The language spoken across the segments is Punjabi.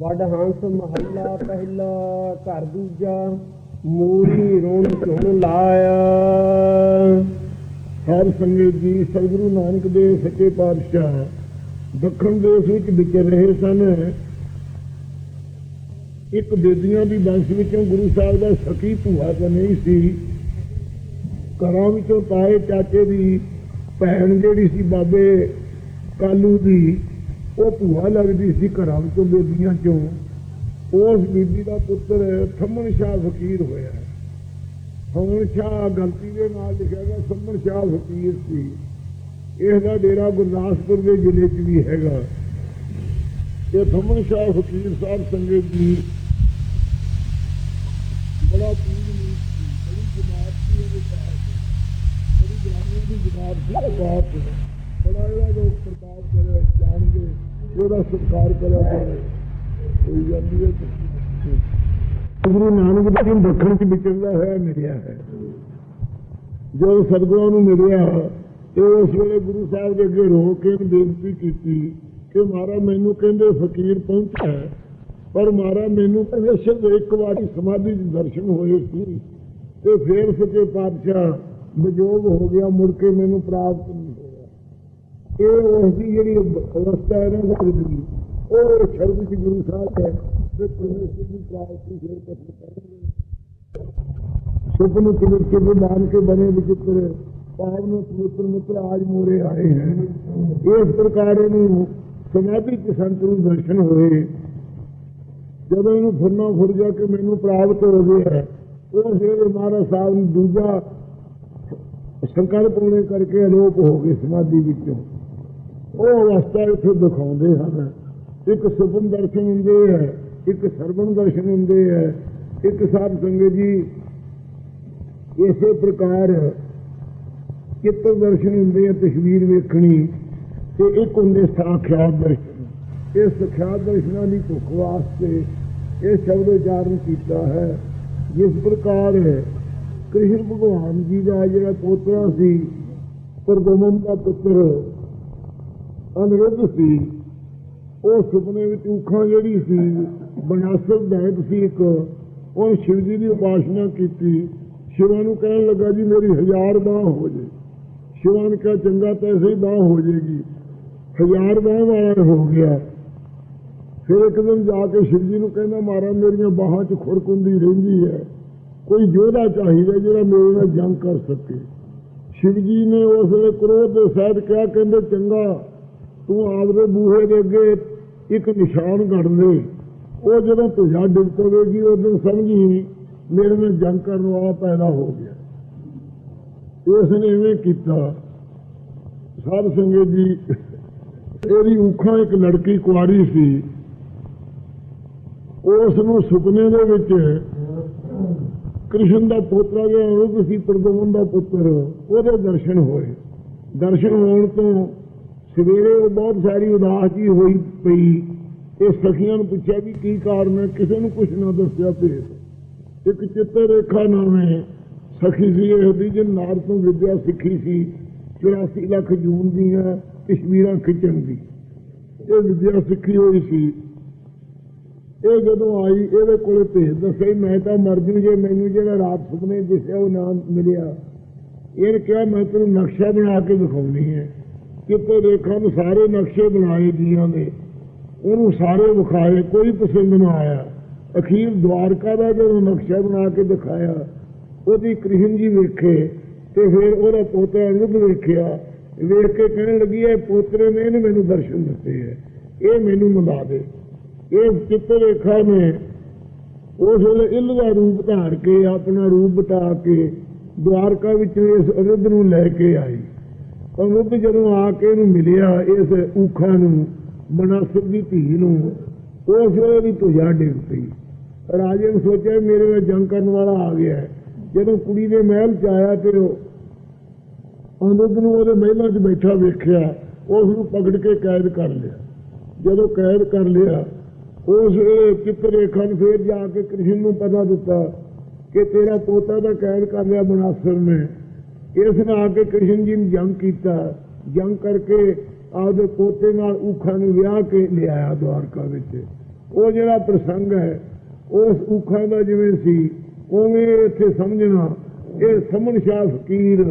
ਵੱਡ ਹੰਸ ਮਹੱਲਾ ਪਹਿਲਾ, ਘਰ ਦੂਜਾ, ਮੂਰੀ ਰੋਣ ਝੁਣ ਲਾਇਆ। ਸਾਧ ਸੰਗਤ ਜੀ, ਸਤਿਗੁਰੂ ਨਾਨਕ ਦੇਵ ਸੱਚੇ ਪਾਤਸ਼ਾਹ, ਦੱਖਣ ਦੇਸ਼ ਵਿੱਚ ਵਿਚਰ ਰਹੇ ਸਨ। ਇੱਕ ਬੇਦੀਆਂ ਦੀ ਵੰਸ਼ ਵਿੱਚੋਂ ਗੁਰੂ ਸਾਹਿਬ ਦਾ ਸਖੀ ਭੂਆ ਤਾਂ ਨਹੀਂ ਸੀ। ਘਰਾਂ ਵਿੱਚੋਂ ਤਾਏ ਚਾਚੇ ਦੀ ਭੈਣ ਜਿਹੜੀ ਸੀ, ਬਾਬੇ ਕਾਲੂ ਦੀ ਉਹ ਭੂਆ ਲੱਗਦੀ ਸੀ ਘਰਾਂ ਵਿੱਚੋਂ ਬੇਦੀਆਂ ਚੋਂ। ਉਸ ਬੀਬੀ ਦਾ ਪੁੱਤਰ ਥੰਮਣ ਸ਼ਾਹ ਫਕੀਰ ਹੋਇਆ। ਥੰਮਣ ਸ਼ਾਹ ਗਲਤੀ ਦੇ ਨਾਲ ਲਿਖਿਆ ਗਿਆ, ਥੰਮਣ ਸ਼ਾਹ ਫਕੀਰ ਸੀ। ਇਸ ਦਾ ਡੇਰਾ ਗੁਰਦਾਸਪੁਰ ਦੇ ਜ਼ਿਲ੍ਹੇ 'ਚ ਵੀ ਹੈਗਾ। ਇਹ ਥੰਮਣ ਸ਼ਾਹ ਫਕੀਰ ਸਾਹਿਬ ਸੰਗਤ ਜੀ ਬੜਾ ਪੀਰ ਨਹੀਂ ਸੀ, ਬੜੀ ਜਮਾਤ ਸੀ ਉਹਦੇ ਪਾਸ ਬੜੀ ਜਵਾਨੀ ਦੀ ਜਮਾਤ ਸੀ ਉਹਦੇ ਪਾਸ ਬੜਾ ਜਿਹੜਾ ਲੋਕ ਪ੍ਰਤਾਪ ਕਰੇ, ਜਾਣਗੇ ਉਹਦਾ ਸਤਿਕਾਰ ਕਰੇ ਕੋਈ ਗੱਲ ਹੈ ਗੁਰੂ ਨਾਨਕ ਦੇਵ ਜੀ ਦੱਖਣ ਚ ਵਿਚਰਦਾ ਹੋਇਆ, ਮਿਲਿਆ ਹੈ। ਜਦੋਂ ਸਤਿਗੁਰਾਂ ਨੂੰ ਮਿਲਿਆ ਤੇ ਉਸ ਵੇਲੇ ਗੁਰੂ ਸਾਹਿਬ ਦੇ ਅੱਗੇ ਰੋ ਕੇ ਬੇਨਤੀ ਕੀਤੀ ਕਿ ਮਹਾਰਾਜ ਮੈਨੂੰ ਕਹਿੰਦੇ ਫਕੀਰ ਪਹੁੰਚਾ ਪਰ ਮਹਾਰਾਜ ਮੈਨੂੰ ਕਹਿੰਦੇ ਸਿਰਫ ਇੱਕ ਵਾਰੀ ਸਮਾਧੀ ਦੇ ਦਰਸ਼ਨ ਹੋਏ ਸੀ ਤੇ ਫੇਰ ਸੱਚੇ ਪਾਤਸ਼ਾਹ ਵਿਜੋਗ ਹੋ ਗਿਆ, ਮੁੜ ਕੇ ਮੈਨੂੰ ਪ੍ਰਾਪਤ ਇਹ ਉਸ ਦੀ ਜਿਹੜੀ ਅਵਸਥਾ ਹੈ ਨਾ ਜ਼ਿੰਦਗੀ ਉਹ ਸ਼ਰਮ ਵਿੱਚ ਗੁਰੂ ਸਾਹਿਬ ਹੈ ਤੇ ਪਰਮੇਸ਼ਰ ਦੀ ਪ੍ਰਾਪਤੀ ਫਿਰ ਕਰਨਗੇ ਸੁਪਨ ਕਿਲੇ ਕੇ ਬਾਣ ਕੇ ਬਣੇ ਵਿਚਿੱਤਰ ਪਾਵਨ ਨੂੰ ਪਵਿੱਤਰ ਮਿੱਤਰ ਆਜ ਮੋਰੇ ਆਏ ਹਨ ਇਸ ਪ੍ਰਕਾਰ ਇਹਨੂੰ ਸਮਾਧੀ ਚ ਸੰਤ ਨੂੰ ਦਰਸ਼ਨ ਹੋਏ। ਜਦੋਂ ਇਹਨੂੰ ਫੁਰਨਾ ਫੁਰ ਜਾ ਕੇ ਮੈਨੂੰ ਪ੍ਰਾਪਤ ਹੋ ਗਿਆ ਉਹ ਫਿਰ ਮਹਾਰਾਜ ਸਾਹਿਬ ਨੂੰ ਦੂਜਾ ਸੰਕਲਪ ਹੋਣੇ ਕਰਕੇ ਅਲੋਪ ਹੋ ਗਏ ਸਮਾਧੀ ਵਿੱਚੋਂ। ਉਹ ਰਸਤਾ ਇੱਥੇ ਦਿਖਾਉਂਦੇ ਹਨ। ਇੱਕ ਸੁਪਨ ਦਰਸ਼ਨ ਹੁੰਦੇ ਹੈ, ਇੱਕ ਸਰਵਣ ਦਰਸ਼ਨ ਹੁੰਦੇ ਹੈ, ਇੱਕ ਸਾਧ ਸੰਗਤ ਜੀ ਇਸੇ ਪ੍ਰਕਾਰ ਚਿੱਤਰ ਦਰਸ਼ਨ ਹੁੰਦੇ ਹੈ ਤਸਵੀਰ ਵੇਖਣੀ ਤੇ ਇੱਕ ਹੁੰਦੇ ਸਾਖਿਆਤ ਦਰਸ਼ਨ। ਇਸ ਸਾਖਿਆਤ ਦਰਸ਼ਨਾਂ ਦੀ ਭੁੱਖ ਵਾਸਤੇ ਇਹ ਸ਼ਬਦ ਉਚਾਰਨ ਕੀਤਾ ਹੈ। ਜਿਸ ਪ੍ਰਕਾਰ ਕ੍ਰਿਸ਼ਨ ਭਗਵਾਨ ਜੀ ਦਾ ਜਿਹੜਾ ਪੋਤਰਾ ਸੀ, ਪਰਗਮਨ ਦਾ ਪੁੱਤਰ ਅਨਰੁੱਧ ਸੀ। ਉਹ ਸੁਪਨੇ ਵਿੱਚ ਊਖਾਂ ਜਿਹੜੀ ਸੀ, ਬਨਾਸਰ ਦੈਤ ਸੀ ਇੱਕ। ਉਹ ਸ਼ਿਵ ਜੀ ਦੀ ਉਪਾਸਨਾ ਕੀਤੀ। ਸ਼ਿਵਾ ਨੂੰ ਕਹਿਣ ਲੱਗਾ, ਜੀ ਮੇਰੀ ਹਜ਼ਾਰ ਬਾਹ ਹੋ ਜੇ। ਸ਼ਿਵਾ ਨੇ ਕਿਹਾ, ਚੰਗਾ ਤਾਂ ਹੀ ਬਾਹ ਹੋ ਜੇਗੀ। ਹਜ਼ਾਰ ਬਾਹ ਵਾਲਾ ਹੋ ਗਿਆ। ਫਿਰ ਇੱਕ ਦਿਨ ਜਾ ਕੇ ਸ਼ਿਵ ਜੀ ਨੂੰ ਕਹਿੰਦਾ ਮਾਰਾ ਮੇਰੀਆਂ ਬਾਹਾਂ 'ਚ ਖੁਰਕ ਰਹਿੰਦੀ ਹੈ। ਕੋਈ ਯੋਧਾ ਚਾਹੀਦਾ ਜਿਹੜਾ ਮੇਰੇ ਨਾਲ ਜੰਗ ਕਰ ਸਕੇ। ਸ਼ਿਵ ਜੀ ਨੇ ਉਸ ਵੇਲੇ ਕ੍ਰੋਧ ਦੇ ਸਹਿਤ ਕਿਹਾ, ਕਹਿੰਦੇ, ਚੰਗਾ ਤੂੰ ਆਪਦੇ ਬੂਹੇ ਦੇ ਅੱਗੇ ਇੱਕ ਨਿਸ਼ਾਨ ਗੜ ਲੈ ਉਹ ਜਦੋਂ ਤੁਝਾ ਡਿੱਗ ਪਵੇਗੀ ਉਦੋਂ ਸਮਝੀ ਮੇਰੇ ਨਾਲ ਜੰਗ ਕਰਨ ਵਾਲਾ ਪੈਦਾ ਹੋ ਗਿਆ। ਉਸ ਨੇ ਐਵੇਂ ਕੀਤਾ। ਸਾਧ ਸੰਗਤ ਜੀ, ਇਹਦੀ ਉਖਾਂ ਇੱਕ ਲੜਕੀ ਕੁਆਰੀ ਸੀ। ਉਸ ਨੂੰ ਸੁਪਨੇ ਦੇ ਵਿੱਚ ਕ੍ਰਿਸ਼ਨ ਦਾ ਪੁੱਤਰ ਜਿਹੜਾ ਉਹ ਸੀ ਪ੍ਰਗਮਨ ਦਾ ਪੁੱਤਰ। ਉਹਦੇ ਦਰਸ਼ਨ ਹੋਏ। ਦਰਸ਼ਨ ਹੋਣ ਤੋਂ ਸਵੇਰੇ ਉਹ ਬਹੁਤ ਸਾਰੀ ਉਦਾਸ ਜੀ ਹੋਈ ਪਈ। ਇਹ ਸਖੀਆਂ ਨੂੰ ਪੁੱਛਿਆ ਵੀ ਕੀ ਕਾਰਨ ਹੈ? ਕਿਸੇ ਨੂੰ ਕੁਝ ਨਾ ਦੱਸਿਆ ਭੇਦ ਇੱਕ ਚਿੱਤਰ ਰੇਖਾ ਨਾਮ ਹੈ। ਸਖੀ ਸੀ ਇਹ ਦੀ ਜਿਨ ਨਾਰ ਤੋਂ ਵਿਦਿਆ ਸਿੱਖੀ ਸੀ 84 ਲੱਖ ਜੂਨ ਦੀਆਂ ਤਸਵੀਰਾਂ ਖਿੱਚਣ ਦੀ। ਇਹ ਵਿਦਿਆ ਸਿੱਖੀ ਹੋਈ ਸੀ। ਇਹ ਜਦੋਂ ਆਈ, ਇਹਦੇ ਕੋਲੇ ਭੇਜ ਦੱਸੇ ਮੈਂ ਤਾਂ ਮਰ ਜੂ, ਜੇ ਮੈਨੂੰ ਜਿਹੜਾ ਰਾਤ ਸੁਪਨੇ ਦਿਸਿਆ ਉਹ ਨਾਮ ਮਿਲਿਆ। ਇਹਨੇ ਕਿਹਾ, ਮੈਂ ਤੈਨੂੰ ਨਕਸ਼ਾ ਬਣਾ ਕੇ ਦਿਖਾਉਣੀ ਹੈ। ਕਿਤੇ ਰੇਖਾ ਨੂੰ ਸਾਰੇ ਨਕਸ਼ੇ ਬਣਾਏ ਜੀਆਂ ਨੇ। ਉਹਨੂੰ ਸਾਰੇ ਵਿਖਾਏ, ਕੋਈ ਪਸੰਦ ਨਾ ਆਇਆ। ਅਖੀਰ ਦਵਾਰਕਾ ਦਾ ਜਦੋਂ ਨਕਸ਼ਾ ਬਣਾ ਕੇ ਦਿਖਾਇਆ, ਉਹਦੀ ਕ੍ਰਿਸ਼ਨ ਜੀ ਵੇਖੇ ਤੇ ਫਿਰ ਉਹਦਾ ਪੋਤਾ ਅਨੁਪ ਵੇਖਿਆ। ਵੇਖ ਕੇ ਕਹਿਣ ਲੱਗੀ, ਇਹ ਪੋਤਰੇ ਨੇ ਇਹਨੇ ਮੈਨੂੰ ਦਰਸ਼ਨ ਦਿੱਤੇ ਹੈ। ਇਹ ਮੈਨੂੰ ਮੰਦਾ ਦੇ। ਇਹ ਚਿੱਤਰ ਰੇਖਾ ਨੇ ਉਸ ਵੇਲੇ ਇੱਲ ਦਾ ਰੂਪ ਧਾਰ ਕੇ, ਆਪਣਾ ਰੂਪ ਬਟਾ ਕੇ, ਦਵਾਰਕਾ ਵਿੱਚ ਇਸ ਅਨੁਦ ਨੂੰ ਲੈ ਕੇ ਆਈ। ਅਨੁਦ ਜਦੋਂ ਆ ਕੇ ਇਹਨੂੰ ਮਿਲਿਆ, ਇਸ ਊਖਾ ਨੂੰ ਮਨਸਰ ਦੀ ਧੀ ਨੂੰ ਉਸ ਵੇਲੇ ਦੀ ਤੁਝਾ ਡਿੱਗ ਪਈ। ਰਾਜੇ ਨੇ ਸੋਚਿਆ, ਮੇਰੇ ਨਾਲ ਜੰਗ ਕਰਨ ਵਾਲਾ ਆ ਗਿਆ ਜਦੋਂ ਕੁੜੀ ਦੇ ਮਹਿਲ ਚ ਆਇਆ ਤੇ ਉਹ ਅਨੁਦ ਨੂੰ ਉਹਦੇ ਮਹਿਲਾਂ 'ਚ ਬੈਠਾ ਵੇਖਿਆ, ਉਸ ਨੂੰ ਪਕੜ ਕੇ ਕੈਦ ਕਰ ਲਿਆ। ਜਦੋਂ ਕੈਦ ਕਰ ਲਿਆ, ਉਸ ਵੇਲੇ ਚਿੱਤਰ ਰੇਖਾ ਨੂੰ ਫੇਰ ਜਾ ਕੇ ਕ੍ਰਿਸ਼ਨ ਨੂੰ ਪਤਾ ਦਿੱਤਾ ਕਿ ਤੇਰਾ ਪੋਤਾ ਦਾ ਕੈਦ ਕਰ ਲਿਆ ਬਨਾਸਰ ਨੇ। ਇਸ ਨੇ ਆ ਕੇ ਕ੍ਰਿਸ਼ਨ ਜੀ ਨੂੰ ਜੰਗ ਕੀਤਾ। ਜੰਗ ਕਰਕੇ ਆਪਦੇ ਪੋਤੇ ਨਾਲ ਊਖਾਂ ਨੂੰ ਵਿਆਹ ਕੇ ਲਿਆਇਆ ਦਵਾਰਕਾ ਵਿੱਚ। ਉਹ ਜਿਹੜਾ ਪ੍ਰਸੰਗ ਹੈ, ਉਸ ਉਖਾਂ ਦਾ ਜਿਵੇਂ ਸੀ, ਉਵੇਂ ਇੱਥੇ ਸਮਝਣਾ, ਇਹ ਸਮਨ ਸ਼ਾਹ ਫਕੀਰ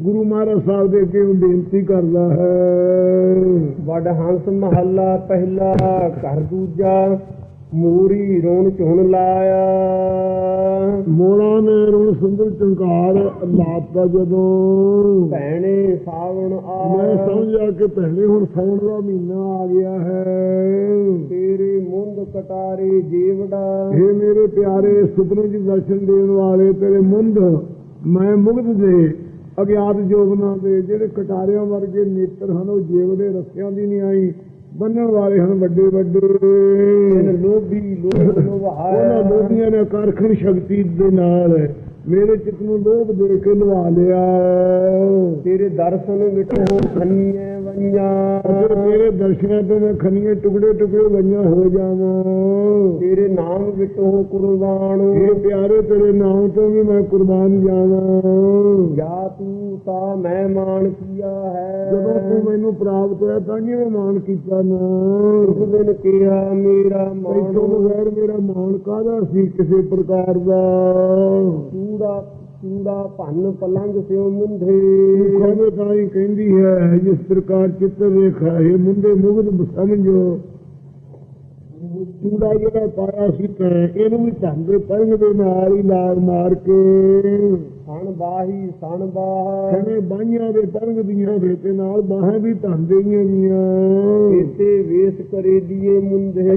ਗੁਰੂ ਮਹਾਰਾਜ ਸਾਹਿਬ ਦੇ ਅੱਗੇ ਉਹ ਬੇਨਤੀ ਕਰਦਾ ਹੈ। ਵੱਡ ਹੰਸ ਮਹੱਲਾ, ਪਹਿਲਾ ਘਰ ਦੂਜਾ। ਮੂਰੀ ਰੋਣ ਝੁਣ ਲਾਇਆ। ਮੋਣਾ ਨੇ ਰੋਣ ਸੁੰਦਰ ਚੰਕਾਰ ਲਾਤਾ ਜਦੋਂ। ਭੈਣੇ ਸਾਵਣ ਮੈਂ ਆ ਸਮਝਿਆ ਕਿ ਪਹਿਲੇ ਹੁਣ ਸਾਉਣ ਦਾ ਮਹੀਨਾ ਆ ਗਿਆ ਹੈ। ਤੇਰੇ ਮੁੰਦ ਕਟਾਰੇ ਜੀਵੜਾ। ਇਹ ਮੇਰੇ ਪਿਆਰੇ ਸੁਪਨੇ ਦੀ ਦਰਸ਼ਨ ਦੇਣ ਵਾਲੇ ਤੇਰੇ ਮੁੰਦ ਮੈਂ ਮੁਗਧ ਦੇ ਅਗਿਆਤ ਜੋਗਨਾ ਦੇ ਜਿਹੜੇ ਕਟਾਰਿਆਂ ਵਰਗੇ ਨੇਤਰ ਹਨ ਉਹ ਜੀਵ ਦੇ ਰਸਿਆਂ ਦੀ ਨਹੀਂ ਆਈ। ਬੰਨਣ ਵਾਲੇ ਹਨ ਵੱਡੇ ਵੱਡੇ। ਲੋਭੀ ਲੋਭ ਉਹਨਾਂ ਲੋਭੀਆਂ ਨੇ ਕਾਰਖਣ ਸ਼ਕਤੀ ਦੇ ਨਾਲ ਮੇਰੇ ਚਿੱਤ ਨੂੰ ਲੋਭ ਦੇ ਕੇ ਲਵਾ ਲਿਆ। ਤੇਰੇ ਦਰਸ਼ਨ ਵਿਟੋ ਖੰਨੀਏ ਵਈਆਂ ਅਤੇ ਤੇਰੇ ਦਰਸ਼ਨਾਂ ਤੋਂ ਮੈਂ ਖਨੀਏ ਟੁਕੜੇ ਟੁਕੜੇ ਵਈਆਂ ਹੋ ਜਾਵਾਂ। ਤੇਰੇ ਨਾਮ ਵਿਟੋ ਕੁਰਬਾਨ। ਇਹ ਪਿਆਰੇ ਤੇਰੇ ਨਾਮ ਤੋਂ ਵੀ ਮੈਂ ਕੁਰਬਾਨ ਜਾਵਾਂ। ਜਾ ਤੂੰ ਤਾਂ ਮੈਂ ਮਾਨ ਕੀਆ ਹੈ। ਜਦੋਂ ਤੂੰ ਮੈਨੂੰ ਪ੍ਰਾਪਤ ਹੋਇਆ ਤਾਂ ਹੀ ਮੈਂ ਮਾਣ ਕੀਤਾ ਨਾ। ਉਸ ਦਿਨ ਕਿਹਾ ਮੇਰਾ ਤੈਨੂੰ ਮਾਨ ਬਗੈਰ ਮੇਰਾ ਮਾਣ ਕਾਹਦਾ ਸੀ ਕਿਸੇ ਪ੍ਰਕਾਰ ਦਾ? ਚੂੜਾ ਚੂੜਾ ਭੰਨ ਪਲੰਗ ਸਿਓ ਮੁੰਧੇ ਕਹਿੰਦੇ ਤਾਂ ਹੀ ਕਹਿੰਦੀ ਹੈ, ਜਿਸ ਪ੍ਰਕਾਰ ਚਿੱਤਰ ਰੇਖਾ ਹੈ ਮੁੰਡੇ ਮੁਗਧ ਸਮਝੋ। ਚੂੜਾ ਜਿਹੜਾ ਪਾਇਆ ਸੀ ਤੈਂ ਇਹਨੂੰ ਵੀ ਧੰਦੇ ਪਰੰਗ ਦੇ ਨਾਲ ਹੀ ਲਾਲ ਮਾਰ ਕੇ ਸਣ ਬਾਹੀ ਸਣ ਬਾਹ। ਖਣੇ ਬਾਈਆਂ ਦੇ ਪਰੰਗ ਦੀਆਂ ਦੇ ਤੇ ਨਾਲ ਬਾਹਾਂ ਵੀ ਧੰਦੇ ਦੀਆਂ ਗੀਆਂ। ਇਸੇ ਵੇਸ ਕਰੇ ਦੀਏ ਮੁੰਧੇ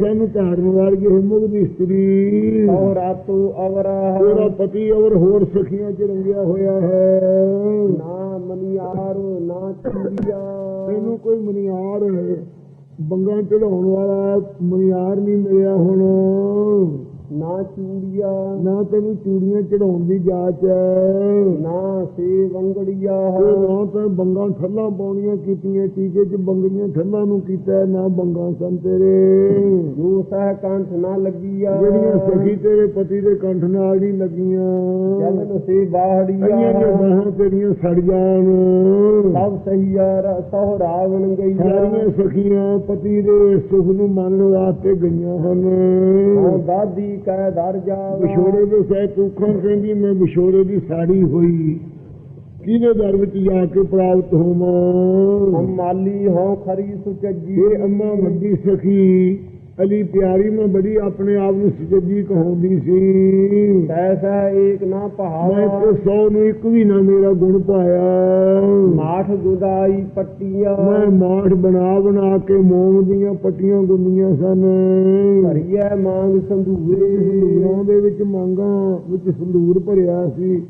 ਸਾਨੂੰ ਧਾਰਨ ਵਾਲੀ ਇਹ ਮੁਗਧ ਇਸਤਰੀ ਔ ਰਾਤੋ ਅਵਰਾ ਤੇਰਾ ਪਤੀ ਔਰ ਹੋਰ ਸਖੀਆਂ ਚ ਰੰਗਿਆ ਹੋਇਆ ਹੈ। ਨਾ ਮਨਿਆਰ ਨਾ ਚੂੜੀਆ। ਤੈਨੂੰ ਕੋਈ ਮਨਿਆਰ ਬੰਗਾ ਚੜਾਉਣ ਵਾਲਾ ਮਨਿਆਰ ਨਹੀਂ ਮਿਲਿਆ ਹੁਣ। ਨਾ ਚੂੜੀਆ। ਨਾ ਤੈਨੂੰ ਚੂੜੀਆਂ ਚੜਾਉਣ ਦੀ ਜਾਚ ਹੈ। ਨਾ ਸੇ ਵੰਗੜੀਆ ਤੇ ਨਾ ਤਾਂ ਬੰਗਾਂ ਠੱਲਾਂ ਪਾਉਣੀਆਂ ਕੀਤੀਆਂ ਟੀਕੇ ਚ ਬੰਗੜੀਆਂ ਠੱਲਾਂ ਨੂੰ ਕੀਤਾ ਹੈ, ਨਾ ਬੰਗਾਂ ਸਨ ਤੇਰੇ। ਜੋ ਸਹਿ ਕੰਠ ਨਾ ਲੱਗੀਆ। ਜਿਹੜੀਆਂ ਸਖੀ ਤੇਰੇ ਪਤੀ ਦੇ ਕੰਠ ਨਾਲ ਨਹੀਂ ਲੱਗੀਆਂ। ਜਲਨ ਸੇ ਕਈਆਂ ਬਾਹੜੀਆ ਦੇ ਬਾਹਾਂ ਤੇਰੀਆਂ ਸੜ ਜਾਣ। ਸਭ ਸਹੀਆ ਸਹੁ ਰਾਵਣ ਗਈਆ। ਸਾਰੀਆਂ ਸਖੀਆਂ ਪਤੀ ਦੇ ਸੁਖ ਨੂੰ ਮੰਨਣ ਵਾਸਤੇ ਗਈਆਂ ਹਨ। ਦਾਦੀ ਕਹਿ ਦਰ ਜਾਵਾ। ਵਿਛੋੜੇ ਦੇ ਸਹਿ ਤੁਖਾਂ ਕਹਿੰਦੀ ਮੈਂ ਵਿਛੋੜੇ ਦੀ ਸਾੜੀ ਹੋਈ। ਕਿਹਦੇ ਦਰ ਵਿੱਚ ਜਾ ਕੇ ਪ੍ਰਾਪਤ ਹੋਵਾਂ? ਹਮ ਮਾਲੀ ਹਾਂ ਖਰੀ ਸੁਚੱਜੀ। ਇਹ ਅੰਮਾ ਵੱਡੀ ਸਖੀ। ਅਲੀ ਪਿਆਰੀ ਮੈਂ ਬੜੀ ਆਪਣੇ ਆਪ ਨੂੰ ਸੁਚੱਜੀ ਕਹਾਉਂਦੀ ਸੀ। ਤੈਸਾ ਏਕ ਨਾ ਮੈਂ ਪਹਾਵਾ ਤੇ ਸੌ ਨੂੰ ਇੱਕ ਵੀ ਨਾ ਮੇਰਾ ਗੁਣ ਪਾਇਆ। ਮਾਠ ਗੁਦਾਈ ਪੱਟੀਆਂ। ਮੈਂ ਮਾਠ ਬਣਾ ਬਣਾ ਕੇ ਮੋਮ ਦੀਆਂ ਪੱਟੀਆਂ ਗੁੰਦੀਆਂ ਸਨ। ਭਰੀਐ ਮੰਗ ਸੰਧੂਰੇ ਸੰਦੂਰਾਂ ਦੇ ਵਿੱਚ ਮੰਗਾਂ ਵਿੱਚ ਸੰਦੂਰ ਭਰਿਆ ਸੀ।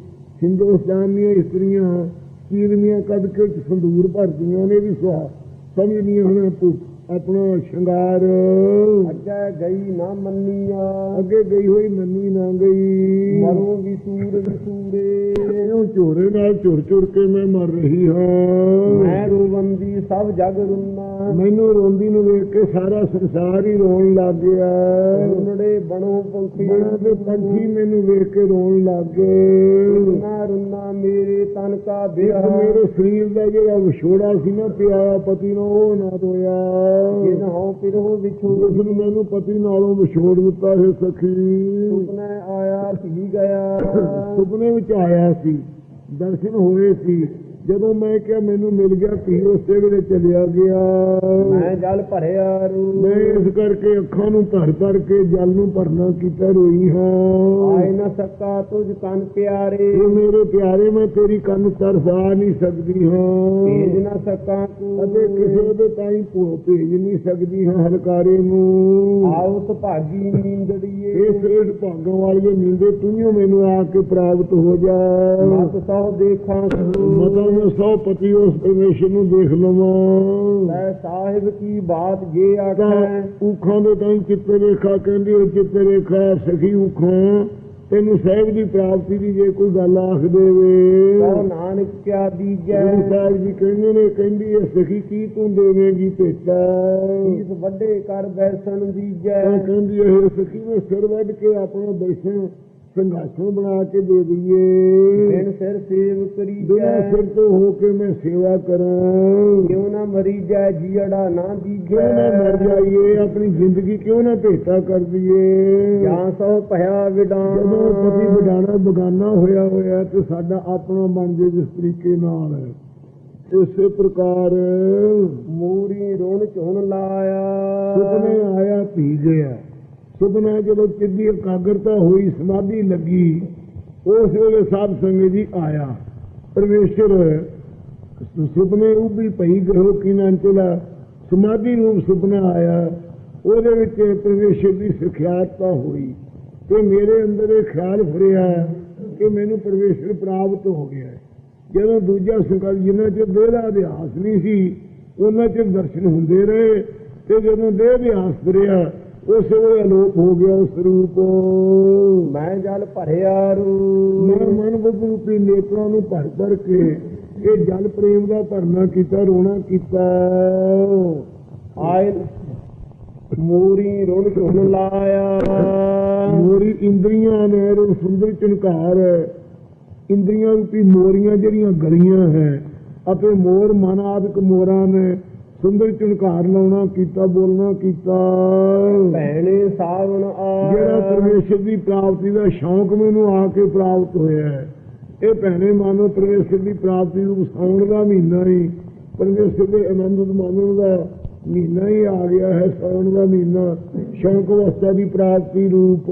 ਹਿੰਦੁਸਤਾਨ ਦੀਆਂ ਇਸਤਰੀਆਂ ਚੀਰਨੀਆਂ ਕੱਢ ਕੇ ਸੰਦੂਰ ਭਰਦੀਆਂ ਨੇ ਵੀ ਸਮਝਦੀਆਂ ਹੁਣ ਪੁ- ਆਪਣਾ ਸ਼ਿੰਗਾਰ। ਅੱਗੇ ਗਈ ਨਾ ਮੰਨੀਆ। ਅੱਗੇ ਗਈ ਹੋਈ ਨੰਨੀ ਨਾ ਗਈ। ਮਰੋ ਵਿਸੂਰ ਵਿਸੂਰੇ ਉਹ ਝੋਰੇ ਨਾਲ ਝੁਰ ਝੁਰ ਕੇ ਮੈਂ ਮਰ ਰਹੀ ਹਾਂ? ਮੈਂ ਰੋਵੰਦੀ ਸਭ ਜਗ ਰੁੰਨਾ। ਮੈਨੂੰ ਰੋਂਦੀ ਨੂੰ ਵੇਖ ਕੇ ਸਾਰਾ ਸੰਸਾਰ ਹੀ ਰੋਣ ਲੱਗ ਗਿਆ। ਰੁੰਨੜੇ ਬਣੋ ਪੰਖੀ ਦੇ ਪੰਛੀ ਮੈਨੂੰ ਵੇਖ ਕੇ ਰੋਣ ਲੱਗ ਗਏ। ਰੁੰਨਾ ਰੁੰਨਾ ਮੇਰੇ ਤਨ ਕਾ ਬਿਰਹ ਮੇਰੇ ਸਰੀਰ ਦਾ ਜਿਹੜਾ ਵਿਛੋੜਾ ਸੀ ਨਾ ਪਿਆਇਆ ਪਤੀ ਨੂੰ ਉਹ ਨਾ ਰੋਇਆ ਜਿਨ ਹੋ ਪਿਰਹੁ ਵਿਛੂ ਉਸ ਨੂੰ ਮੈਨੂੰ ਪਤੀ ਨਾਲੋਂ ਵਿਛੋੜ ਦਿੱਤਾ ਹੈ ਸਖੀ। ਸੁਪਨੇ ਆਇਆ ਧੀ ਗਿਆ। ਸੁਪਨੇ ਵਿੱਚ ਆਇਆ ਸੀ ਦਰਸ਼ਨ ਹੋਏ ਸੀ। ਜਦੋਂ ਮੈਂ ਕਿਹਾ ਮੈਨੂੰ ਮਿਲ ਗਿਆ ਧੀ ਉਸੇ ਵੇਲੇ ਚਲਿਆ ਗਿਆ। ਮੈਂ ਜਲ ਭਰਿਆ ਰੂ ਮੈਂ ਇਸ ਕਰਕੇ ਅੱਖਾਂ ਨੂੰ ਭਰ ਭਰ ਕੇ ਜਲ ਨੂੰ ਭਰਨਾ ਕੀਤਾ ਰੋਈ ਹਾਂ। ਆਇ ਨ ਸਕਾ ਤੁਝ ਕੰਨ ਪਿਆਰੇ। ਇਹ ਮੇਰੇ ਪਿਆਰੇ ਮੈਂ ਤੇਰੀ ਕੰਨ ਤਰਸਾ ਨਹੀਂ ਸਕਦੀ ਹਾਂ। ਭੇਜ ਨ ਸਕਾ ਕੋ ਅਤੇ ਕਿਸੇ ਦੇ ਤਾਈਂ ਭੇਜ ਨਹੀਂ ਸਕਦੀ ਹਾਂ ਹਲਕਾਰੇ ਨੂੰ। ਆਉਸ ਭਾਗੀ ਨੀਂਦੜੀਏ। ਇਹ ਸੇਠ ਭਾਗਾਂ ਵਾਲੀਏ ਨੀਂਦੇ ਤੂੰ ਮੈਨੂੰ ਆ ਕੇ ਪ੍ਰਾਪਤ ਹੋ ਜਾ। ਮਤ ਸਹੁ ਦੇਖਾਂ ਸੂ ਮਤਾਂ ਮੈਂ ਸੌ ਪਤੀ ਉਸ ਪਰਮੇਸ਼ਰ ਨੂੰ ਦੇਖ ਲਵਾਂ। ਮੈਂ ਸਾਹਿਬ ਕੀ ਬਾਤ ਜੇ ਆਖੈ। ਉਖਾਂ ਦੇ ਤਾਈਂ ਚਿੱਤੇ ਰੇਖਾ ਕਹਿੰਦੀ ਉਹ ਚਿੱਤੇ ਰੇਖਾ ਸਖੀ ਉਖਾਂ। ਤੈਨੂੰ ਸਾਹਿਬ ਦੀ ਪ੍ਰਾਪਤੀ ਦੀ ਜੇ ਕੋਈ ਗੱਲ ਆਖ ਦੇਵੇ। ਕਉ ਨਾਨਕ ਕਿਆ ਦੀਜੈ? ਗੁਰੂ ਸਾਹਿਬ ਜੀ ਕਹਿੰਦੇ ਨੇ ਕਹਿੰਦੀ ਇਹ ਸਖੀ ਕੀ ਤੂੰ ਦੇਵੇਂਗੀ ਭੇਟਾ? ਇਸ ਵੱਡੇ ਕਰ ਬੈਸਣ ਦੀਜੈ। ਤਾਂ ਕਹਿੰਦੀ ਇਹ ਸਖੀ ਨੇ ਸਿਰ ਵੱਢ ਕੇ ਆਪਣਾ ਦਰਸ਼ਨ ਸੰਘਾਸਣ ਬਣਾ ਕੇ ਦੇ ਦਈਏ। ਬਿਨ ਸਿਰ ਸੇਵ ਬਿਨਾਂ ਕਰੀਜੈ ਸਿਰ ਤੋਂ ਹੋ ਕੇ ਮੈਂ ਸੇਵਾ ਕਰਾਂ। ਕਿਉ ਨਾ ਮਰੀਜੈ ਜੀੜਾ ਨਾ ਕਿਉਂ ਨਾ ਮਰ ਦੀਜੈ ਜਾਈਏ ਆਪਣੀ ਜ਼ਿੰਦਗੀ ਕਿਉਂ ਨਾ ਭੇਟਾ ਕਰ ਦਈਏ। ਜਾਂ ਸੋ ਭਇਆ ਵਿਡਾਨ ਜਦੋਂ ਪਤੀ ਬਿਡਾਣਾ ਬਗਾਨਾ ਹੋਇਆ ਹੋਇਆ ਤੇ ਸਾਡਾ ਆਪਣਾ ਬਣ ਜੇ ਜਿਸ ਤਰੀਕੇ ਨਾਲ। ਇਸੇ ਪ੍ਰਕਾਰ ਮੂਰੀ ਰੋਣ ਝੁਣ ਲਾਇਆ। ਸੁਪਨੇ ਆਇਆ ਧੀ ਗਿਆ ਸੁਪਨਾ ਜਦੋਂ ਚਿੱਦੀ ਇਕਾਗਰਤਾ ਹੋਈ, ਸਮਾਧੀ ਲੱਗੀ, ਉਸ ਵੇਲੇ ਸਾਧ ਸੰਗਤ ਜੀ ਆਇਆ। ਪਰਮੇਸ਼ਰ, ਸੁਪਨੇ ਉਭੀ ਪਈ ਗ੍ਰਹਿ ਕਿਨਾਂ ਚਲਾ, ਸਮਾਧੀ ਰੂਪ ਸੁਪਨਾ ਆਇਆ। ਉਹਦੇ ਵਿੱਚ ਪਰਮੇਸ਼ਰ ਦੀ ਸਿਖਿਆਤਤਾ ਹੋਈ। ਤੇ ਮੇਰੇ ਅੰਦਰ ਇਹ ਖਿਆਲ ਫਰਿਆ ਕਿ ਮੈਨੂੰ ਪਰਮੇਸ਼ਰ ਪ੍ਰਾਪਤ ਹੋ ਗਿਆ ਜਦੋਂ ਦੂਜਾ ਸੰਕਲਪ ਜਿੰਨਾ ਚਿਰ ਦੇਹ ਦਾ ਅਧਿਆਸ ਨਹੀਂ ਸੀ, ਉਹਨਾਂ ਚ ਦਰਸ਼ਨ ਹੁੰਦੇ ਰਹੇ। ਤੇ ਜਦੋਂ ਦੇਹ ਅਭਿਆਸ ਫਰਿਆ ਉਸ ਵੇਲੇ ਅਲੋਪ ਹੋ ਗਿਆ ਉਸ ਰੂਪ। ਮੈਂ ਜਲ ਭਰਿਆ ਰੂ ਮੈਂ ਮਨ ਬੁੱਧ ਰੂਪੀ ਨੇਤਰਾਂ ਨੂੰ ਭਰ ਭਰ ਕੇ ਇਹ ਜਲ ਪ੍ਰੇਮ ਦਾ ਭਰਨਾ ਕੀਤਾ ਰੋਣਾ ਕੀਤਾ। ਆਇ ਮੂਰੀ ਰੋਣ ਝੁਣ ਲਾਇਆ। ਮੋਰੀ ਇੰਦਰੀਆਂ ਨੇ ਰੂਪ ਸੁੰਦਰ ਚਨਕਾਰ ਇੰਦਰੀਆਂ ਰੂਪੀ ਮੋਰੀਆਂ ਜਿਹੜੀਆਂ ਗਲੀਆਂ ਹੈ ਅਤੇ ਮੋਰ ਮਨ ਆਦਿਕ ਮੋਰਾਂ ਨੇ ਸੁੰਦਰ ਚਨਕਾਰ ਲਾਉਣਾ ਕੀਤਾ ਬੋਲਣਾ ਕੀਤਾ। ਭੈਣੇ ਸਾਵਣ ਆ। ਜਿਹੜਾ ਪਰਮੇਸ਼ਰ ਦੀ ਪ੍ਰਾਪਤੀ ਦਾ ਸ਼ੌਂਕ ਮੈਨੂੰ ਆ ਕੇ ਪ੍ਰਾਪਤ ਹੋਇਆ ਹੈ ਇਹ ਭੈਣੇ ਮਾਨੋ ਪਰਮੇਸ਼ਰ ਦੀ ਪ੍ਰਾਪਤੀ ਨੂੰ ਸਾਉਣ ਦਾ ਮਹੀਨਾ ਹੀ ਪਰਮੇਸ਼ਰ ਦੇ ਆਨੰਦ ਮਾਨਣ ਦਾ ਮਹੀਨਾ ਹੀ ਆ ਗਿਆ ਹੈ ਸਾਉਣ ਦਾ ਮਹੀਨਾ। ਸ਼ੌਂਕ ਅਵਸਥਾ ਦੀ ਪ੍ਰਾਪਤੀ ਰੂਪ।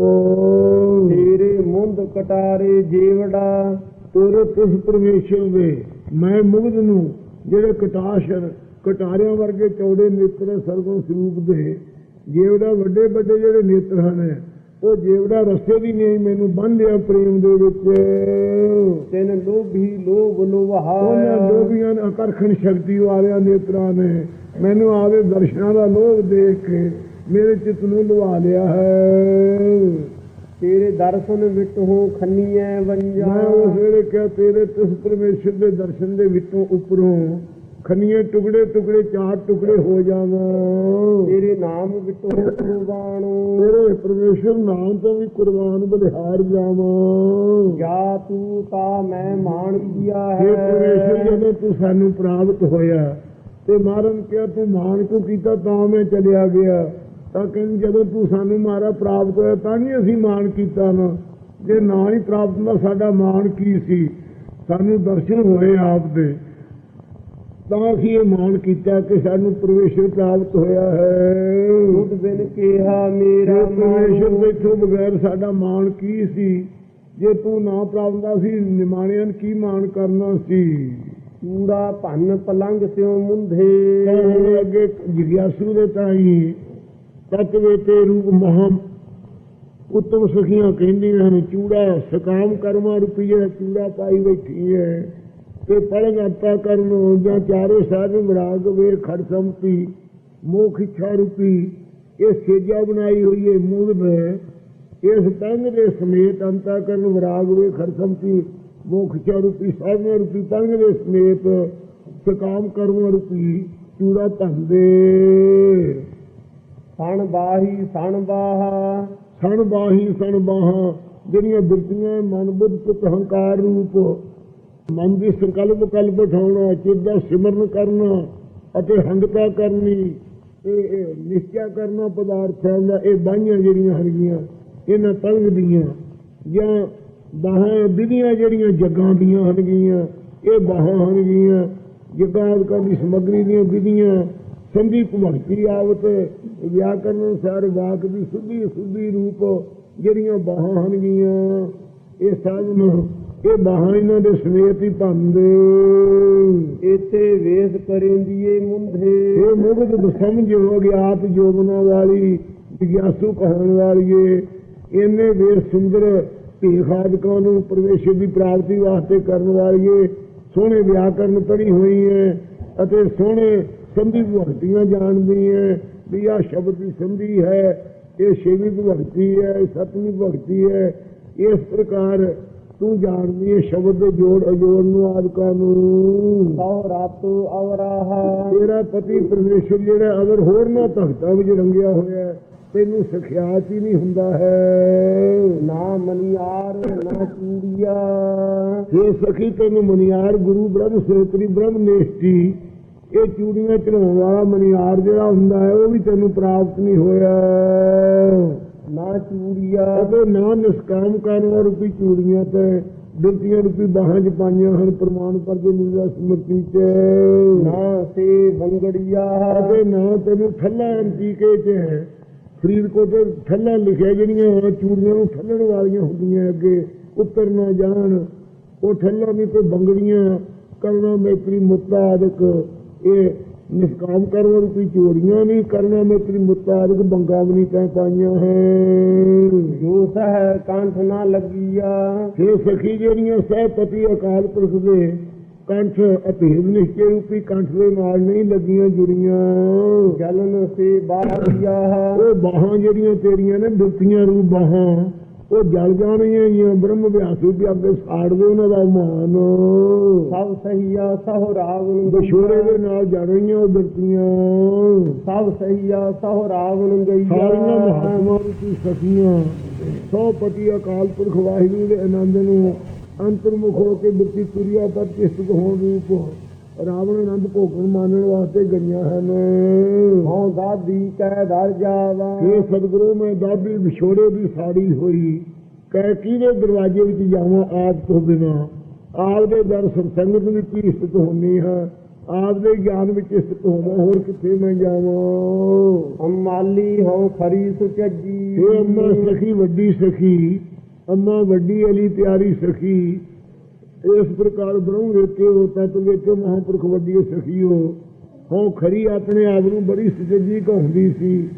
ਤੇਰੇ ਮੁੰਦ ਕਟਾਰੇ ਜੀਵੜਾ ਤੇਰੇ ਤਿਸ ਪਰਮੇਸ਼ਰ ਦੇ ਮੈਂ ਮੁਗਧ ਨੂੰ ਜਿਹੜੇ ਕਟਾਸ਼ਰ ਕਟਾਰਿਆਂ ਵਰਗੇ ਚੌੜੇ ਨੇਤਰ ਸਰਗੋਂ ਸਰੂਪ ਦੇ। ਜੇਵੜਾ ਵੱਡੇ ਵੱਡੇ ਜਿਹੜੇ ਨੇਤਰ ਹਨ ਉਹ ਜੇਵੜਾ ਰਸਤੇ ਦੀ ਨਹੀਂ ਮੈਨੂੰ ਬੰਨ ਲਿਆ ਪ੍ਰੇਮ ਦੇ ਵਿੱਚ। ਤਿਨ ਲੋਭੀ ਲੋਭ ਲੋਭਾ ਉਹਨਾਂ ਲੋਭੀਆਂ ਨੇ ਆਕਰਖਣ ਸ਼ਕਤੀ ਵਾਲਿਆਂ ਨੇਤਰਾਂ ਨੇ। ਮੈਨੂੰ ਆਵੇ ਦਰਸ਼ਨਾਂ ਦਾ ਲੋਭ ਦੇਖ ਕੇ ਮੇਰੇ ਚਿੱਤ ਨੂੰ ਲਵਾ ਲਿਆ ਹੈ। ਤੇਰੇ ਦਰਸ਼ਨ ਵਿਟ ਹੋ ਖੰਨੀਐ ਵੰਜਾ। ਮੈਂ ਉਸ ਵੇਲੇ ਕਿਹਾ ਤੇਰੇ ਤਿਸ ਪਰਮੇਸ਼ਰ ਦੇ ਦਰਸ਼ਨ ਦੇ ਵਿੱਚੋਂ ਉੱਪਰੋਂ ਖੰਨੀਏ ਟੁਕੜੇ ਟੁਕੜੇ ਚਾਰ ਟੁਕੜੇ ਹੋ ਜਾਵਾਂ। ਤੇਰੇ ਨਾਮ ਹੋ ਕੁਰਬਾਨੋ। ਤੇਰੇ ਪਰਮੇਸ਼ਰ ਨਾਮ ਤੋਂ ਵੀ ਕੁਰਬਾਨ ਬਲਿਹਾਰ ਜਾਵਾਂ। ਜਾ ਤੂੰ ਤਾ ਮੈਂ ਮਾਣ ਕੀਆ हे ਪਰਮੇਸ਼ਰ ਹੈ ਜਦੋਂ ਤੂੰ ਸਾਨੂੰ ਪ੍ਰਾਪਤ ਹੋਇਆ ਤੇ ਮਾਰਨ ਕਿਹਾ ਤੂੰ ਮਾਣ ਕਿਉਂ ਕੀਤਾ ਤਾਂ ਮੈਂ ਚਲਿਆ ਗਿਆ। ਤਾਂ ਕਹਿੰਦੇ ਜਦੋਂ ਤੂੰ ਸਾਨੂੰ ਮਾਰਾ ਪ੍ਰਾਪਤ ਹੋਇਆ ਤਾਂ ਨਹੀਂ ਅਸੀਂ ਮਾਣ ਕੀਤਾ ਨਾ। ਜੇ ਨਾ ਹੀ ਪ੍ਰਾਪਤ ਹੁੰਦਾ ਸਾਡਾ ਮਾਣ ਕੀ ਸੀ? ਸਾਨੂੰ ਦਰਸ਼ਨ ਹੋਏ ਆਪ ਦੇ। ਤਾਂ ਅਸੀਂ ਇਹ ਮਾਣ ਕੀਤਾ ਕਿ ਸਾਨੂੰ ਪਰਮੇਸ਼ਰ ਪ੍ਰਾਪਤ ਹੋਇਆ ਹੈ। ਤੁਧ ਬਿਨ ਕਿਹਾ ਮੇਰਾ ਪਰਮੇਸ਼ਰ ਮਾਣੋ ਦੇਖੋ ਬਗੈਰ ਸਾਡਾ ਮਾਣ ਕੀ ਸੀ? ਜੇ ਤੂੰ ਨਾ ਪ੍ਰਾਪਤ ਸੀ ਨਿਮਾਣਿਆਂ ਨੇ ਕੀ ਮਾਣ ਕਰਨਾ ਸੀ? ਚੂੜਾ ਭੰਨ ਪਲੰਗ ਸਿਉ ਤਾਂ ਮੁੰਧੇ ਅੱਗੇ ਜਿਗਿਆਸੂ ਦੇ ਤਾਈ ਤਤਵੇ ਤੇ ਰੂਪ ਮਹਾ ਉਤਮ ਸਖੀਆਂ ਕਹਿੰਦੀਆਂ ਹਨ ਚੂੜਾ ਸਕਾਮ ਕਰਮਾ ਰੁਪਈਏ ਚੂੜਾ ਪਾਈ ਬੈਠੀ ਹੈ। ਤੇ ਪਲੰਗ ਅੱਤਾ ਕਰਨ ਜਾਂ ਚਾਰੇ ਸਾਧ ਵਿਰਾਗ ਵੇ ਖੜ ਸੰਪੀ ਮੋਖ ਇੱਛਾ ਰੂਪੀ ਇਹ ਸੇਜਾ ਬਣਾਈ ਹੋਈ ਹੈ ਮੂਲ में ਇਸ ਪੰਗ ਦੇ ਸਮੇਤ ਅੰਤਾ ਕਰਨ ਵਿਰਾਗ ਵੇ ਸੰਪੀ ਮੋਖ ਇੱਛਾ ਰੂਪੀ ਸਾਧਨਾ ਰੂਪੀ ਪੰਗ ਦੇ ਸਮੇਤ ਸਕਾਮ ਕਰਮ ਰੂਪੀ ਚੂੜਾ ਧੰਦੇ। ਸਣ ਬਾਹੀ ਸਣ ਬਾਹਾ। ਸਣ ਬਾਹੀ ਸਣ ਬਾਹਾਂ ਜਿਹੜੀਆਂ ਬਿਰਤੀਆਂ ਮਨ ਬੁੱਧ ਚਿਤ ਹੰਕਾਰ ਰੂਪ ਮਨ ਦੀ ਸੰਕਲਪ ਕਲਪ ਉਠਾਉਣਾ ਚਿੱਤ ਦਾ ਸਿਮਰਨ ਕਰਨਾ ਅਤੇ ਹੰਗਤਾ ਕਰਨੀ, ਇਹ ਇਹ ਨਿਸ਼ਚੈ ਕਰਨਾ ਪਦਾਰਥਾਂ ਦਾ, ਇਹ ਬਾਹੀਆਂ ਜਿਹੜੀਆਂ ਹਰੀਆਂ, ਇਹਨਾਂ ਤੰਗ ਦੀਆਂ, ਜਾਂ ਬਾਹਾਂ ਵਿਧੀਆਂ ਜਿਹੜੀਆਂ ਜੱਗਾਂ ਦੀਆਂ ਹਨਗੀਆਂ ਇਹ ਬਾਹਾਂ ਹਨਗੀਆਂ ਜੱਗਾਂ ਆਦਿਕਾਂ ਦੀ ਸਮੱਗਰੀ ਦੀਆਂ ਵਿਧੀਆਂ ਸੰਧੀ ਭਗਤੀ ਆਵਤ, ਵਿਆਕਰਨ ਅਨੁਸਾਰ ਵਾਕ ਦੀ ਸੁਧੀ ਸੁਧੀ ਰੂਪ ਜਿਹੜੀਆਂ ਬਾਹਾਂ ਹਨਗੀਆਂ ਇਹ ਸਾਧਨ ਇਹ ਬਾਹਾਂ ਇਹਨਾਂ ਦੇ ਸਮੇਤ ਹੀ ਭੰਦੇ ਇਥੇ ਵੇਸ ਕਰੇਂਦੀਏ ਮੁੰਧੇ ਇਹ ਮੁਗਧ ਸਮਝ ਹੋ ਗਿਆਤ ਜੋਗਨਾ ਵਾਲੀ ਜਿਗਿਆਸੂ ਕਹਾਣ ਵਾਲੀਏ ਇਹਨੇ ਵੇ ਸੁੰਦਰ ਭੇਖਾਦਕਾਂ ਨੂੰ ਪਰਮੇਸ਼ਰ ਦੀ ਪ੍ਰਾਪਤੀ ਵਾਸਤੇ ਕਰਨ ਵਾਲੀਏ ਸੋਹਣੇ ਵਿਆਕਰਨ ਪੜ੍ਹੀ ਹੋਈ ਹੈ ਅਤੇ ਸੋਹਣੇ ਸੰਧੀ ਭਗਤੀਆਂ ਜਾਣਦੀ ਹੈ ਵੀ ਆਹ ਸ਼ਬਦ ਦੀ ਸੰਧੀ ਹੈ ਇਹ ਛੇਵੀਂ ਭਗਤੀ ਹੈ ਸੱਤਵੀਂ ਭਗਤੀ ਹੈ ਇਸ ਪ੍ਰਕਾਰ ਤੂੰ ਜਾਣਦੀ ਹੈ ਸ਼ਬਦ ਦੇ ਜੋੜ ਅਜੋੜ ਨੂੰ ਆਦਿਕਾਂ ਨੂੰ। ਸਹੁ ਰਾਤ ਅਵਰਾਹ ਤੇਰਾ ਪਤੀ ਪਰਮੇਸ਼ਰ ਜਿਹੜਾ ਅਗਰ ਹੋਰ ਨਾ ਤਖਤਾਂ ਵਿੱਚ ਰੰਗਿਆ ਹੋਇਆ ਤੈਨੂੰ ਸਖਿਆਤ ਹੀ ਨਹੀਂ ਹੁੰਦਾ ਹੈ। ਨਾ ਮਨੀਆਰ ਨਾ ਚੂੜੀਆ। ਇਹ ਸਖੀ ਤੈਨੂੰ ਮਨਿਆਰ ਗੁਰੂ ਬ੍ਰਹਮ ਸੋਤਰੀ ਬ੍ਰਹਮ ਨੇਸ਼ਟੀ ਇਹ ਚੂੜੀਆਂ ਚੜਾਉਣ ਵਾਲਾ ਮਨਿਆਰ ਜਿਹੜਾ ਹੁੰਦਾ ਹੈ ਉਹ ਵੀ ਤੈਨੂੰ ਪ੍ਰਾਪਤ ਨਹੀਂ ਹੋਇਆ। ਨਾ ਚੂੜੀਆ ਅਤੇ ਨਾ ਨਿਸਕਾਮ ਕਰਨ ਵਾਲੀ ਰੂਪੀ ਚੂੜੀਆਂ ਤੇ ਬਿਰਤੀਆਂ ਰੂਪੀ ਬਾਹਾਂ 'ਚ ਪਾਈਆਂ ਹਨ ਪ੍ਰਮਾਣ ਪਰ ਦੇ ਮਿਲਿਆ ਸਮਰਤੀ 'ਚ। ਨਾ ਸੇ ਬੰਗੜੀਆ ਅਤੇ ਨਾ ਤੈਨੂੰ ਠੱਲਾ ਅੰਤੀਕੇ 'ਚ ਹੈ। ਫਰੀਦਕੋਟ ਤੇ ਠੱਲਾ ਲਿਖਿਆ ਜਿਹੜੀਆਂ ਚੂੜੀਆਂ ਨੂੰ ਠੱਲਣ ਵਾਲੀਆਂ ਹੁੰਦੀਆਂ ਅੱਗੇ ਉੱਤਰ ਨਾ ਜਾਣ। ਉਹ ਠੱਲਾ ਨਹੀਂ ਤੇ ਬੰਗੜੀਆਂ ਕਰਨਾ ਮੇਤਰੀ ਮੁਤਾਦਕ ਇਹ ਨਿਸਕਾਮ ਕਰਨ ਰੂਪੀ ਚੂੜੀਆਂ ਨਹੀਂ ਕਰਨਾ ਮੇਤਰੀ ਮੁਤਾਦਕ ਬੰਗਾ ਵੀ ਨਹੀਂ ਤੈਂ ਪਾਈਆਂ ਹੈ। ਜੋ ਸਹਿ ਕੰਠ ਨਾ ਲੱਗੀਆ। ਇਹ ਸਖੀ ਜਿਹੜੀਆਂ ਸਹਿਪਤੀ ਅਕਾਲ ਪੁਰਖ ਦੇ ਕੰਠ ਅਭੇਦ ਨਿਸ਼ਚੈ ਰੂਪੀ ਕੰਠ ਦੇ ਨਾਲ ਨਹੀਂ ਲੱਗੀਆਂ ਜੁੜੀਆਂ। ਜਲਨ ਸੇ ਬਾਹਰੀਆ ਉਹ ਬਾਹਾਂ ਜਿਹੜੀਆਂ ਤੇਰੀਆਂ ਨੇ ਬਿਰਤੀਆਂ ਰੂਪ ਬਾਹਾਂ। ਉਹ ਜਲ ਜਾਣੀਆਂ ਹੀ ਬ੍ਰਹਮ ਵਿਆਸ ਵੀ ਅੱਗੇ ਸਾੜ ਦੇ ਉਹਨਾਂ ਦਾ ਮਾਨ। ਸਭ ਸਹੀਆ ਸਹੁ ਰਾਵਣ ਵਿਛੋੜੇ ਦੇ ਨਾਲ ਜਾਣੀਆਂ ਉਹ ਬਿਰਤੀਆਂ। ਸਭ ਸਹੀਆ ਸਹੁ ਰਾਵਣ ਗਈਆ ਸਾਰੀਆਂ ਮਹਾਤਮਾ ਰੂਪੀ ਸਖੀਆਂ। ਸੋ ਪਤੀ ਅਕਾਲ ਪੁਰਖ ਵਾਹਿਗੁਰੂ ਦੇ ਆਨੰਦ ਨੂੰ ਅੰਤਰਮੁਖ ਹੋ ਕੇ ਬਿਰਤੀ ਤੁਰਿਆ ਪਰ ਚਿਸਤ ਹੋਣ ਰੂਪ ਰਾਵਣ ਆਨੰਦ ਭੋਗਣ ਮਾਨਣ ਵਾਸਤੇ ਗਈਆਂ ਹਨ। ਹਉ ਦਾਦੀ ਕਹਿ ਦਰ ਜਾਵਾ। ਇਹ ਸਤਿਗੁਰੂ ਮੈਂ ਦਾਬੀ ਵਿਛੋੜੇ ਦੀ ਸਾੜੀ ਹੋਈ। ਕਹਿ ਕਿਹਦੇ ਦਰਵਾਜ਼ੇ ਵਿੱਚ ਜਾਵਾਂ ਆਪ ਤੋਂ ਬਿਨਾ? ਆਪ ਦੇ ਦਰ ਸੰਗਤ ਵਿੱਚ ਹੀ ਸਥਿਤ ਹੁੰਨੀ ਹਾਂ। ਆਪ ਦੇ ਗਿਆਨ ਵਿੱਚ ਸਥਿਤ ਹੋਵਾਂ ਹੋਰ ਕਿੱਥੇ ਮੈਂ ਜਾਵਾਂ? ਅੰਮਾਲੀ ਹਉ ਖਰੀ ਸੁਚੱਜੀ ਇਹ ਅੰਮਾ ਸਖੀ ਵੱਡੀ ਸਖੀ। ਅੰਮਾ ਵੱਡੀ ਅਲੀ ਪਿਆਰੀ ਸਖੀ। ਇਸ ਪ੍ਰਕਾਰ ਬ੍ਰਹਮ ਵੇਖੇ ਹੋ ਤਤ ਵੇਖੇ ਮਹਾਂਪੁਰਖ ਵੱਡੀ ਸਖੀ ਹੋ ਹੋ ਖਰੀ ਆਪਣੇ ਆਪ ਨੂੰ ਬੜੀ ਸਜਜੀ ਕਹੁੰਦੀ ਸੀ।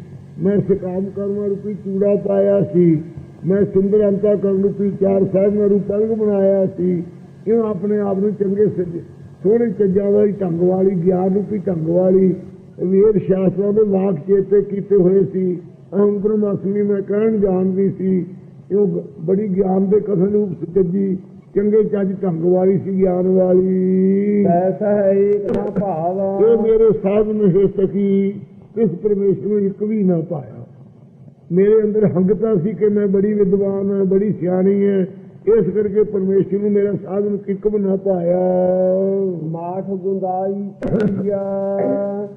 ਮੈਂ ਸਕਾਮ ਕਰਮ ਰੂਪੀ ਚੂੜਾ ਪਾਇਆ ਸੀ। ਮੈਂ ਸੁੰਦਰ ਅੰਤਾ ਕਰਨ ਰੂਪੀ ਚਾਰ ਸਾਹਿਬ ਨੂੰ ਰੂਪੰਗ ਬਣਾਇਆ ਸੀ। ਇਹ ਆਪਣੇ ਆਪ ਨੂੰ ਚੰਗੇ ਸਜ, ਸੋਹਣੇ ਚੱਜਾਂ ਵਾਲੀ, ਢੰਗ ਵਾਲੀ, ਗਿਆਨ ਰੂਪੀ ਢੰਗ ਵਾਲੀ, ਵੇਦ ਸ਼ਾਸਤਰਾਂ ਦੇ ਵਾਕ ਚੇਤੇ ਕੀਤੇ ਹੋਏ ਸੀ। ਅਹੰ ਬ੍ਰਹਮਾਸਮੀ ਮੈਂ ਕਹਿਣ ਜਾਣਦੀ ਸੀ। ਇਹ ਬੜੀ ਗਿਆਨ ਦੇ ਕਥਨ ਰੂਪ ਸੱਜੀ ਚੰਗੇ ਚੱਜ ਢੰਗ ਵਾਲੀ ਸੀ ਗਿਆਨ ਵਾਲੀ। ਐਸਾ ਹੈ ਏਕ ਨਾ ਭਾਵਾ ਇਹ ਮੇਰੇ ਸਾਧਨ ਹੈ ਸਖੀ ਇਸ ਪਰਮੇਸ਼ਰ ਨੂੰ ਇੱਕ ਵੀ ਨਾ ਪਾਇਆ। ਮੇਰੇ ਅੰਦਰ ਹੰਗਤਾ ਸੀ ਕਿ ਮੈਂ ਬੜੀ ਵਿਦਵਾਨ ਹਾਂ ਬੜੀ ਸਿਆਣੀ ਹੈ। ਇਸ ਕਰਕੇ ਪਰਮੇਸ਼ਰ ਨੂੰ ਮੇਰਾ ਸਾਧਨ ਕਿੱਕ ਵੀ ਨਾ ਪਾਇਆ। ਮਾਠ ਗੁੰਦਾਈ ਪਈਆ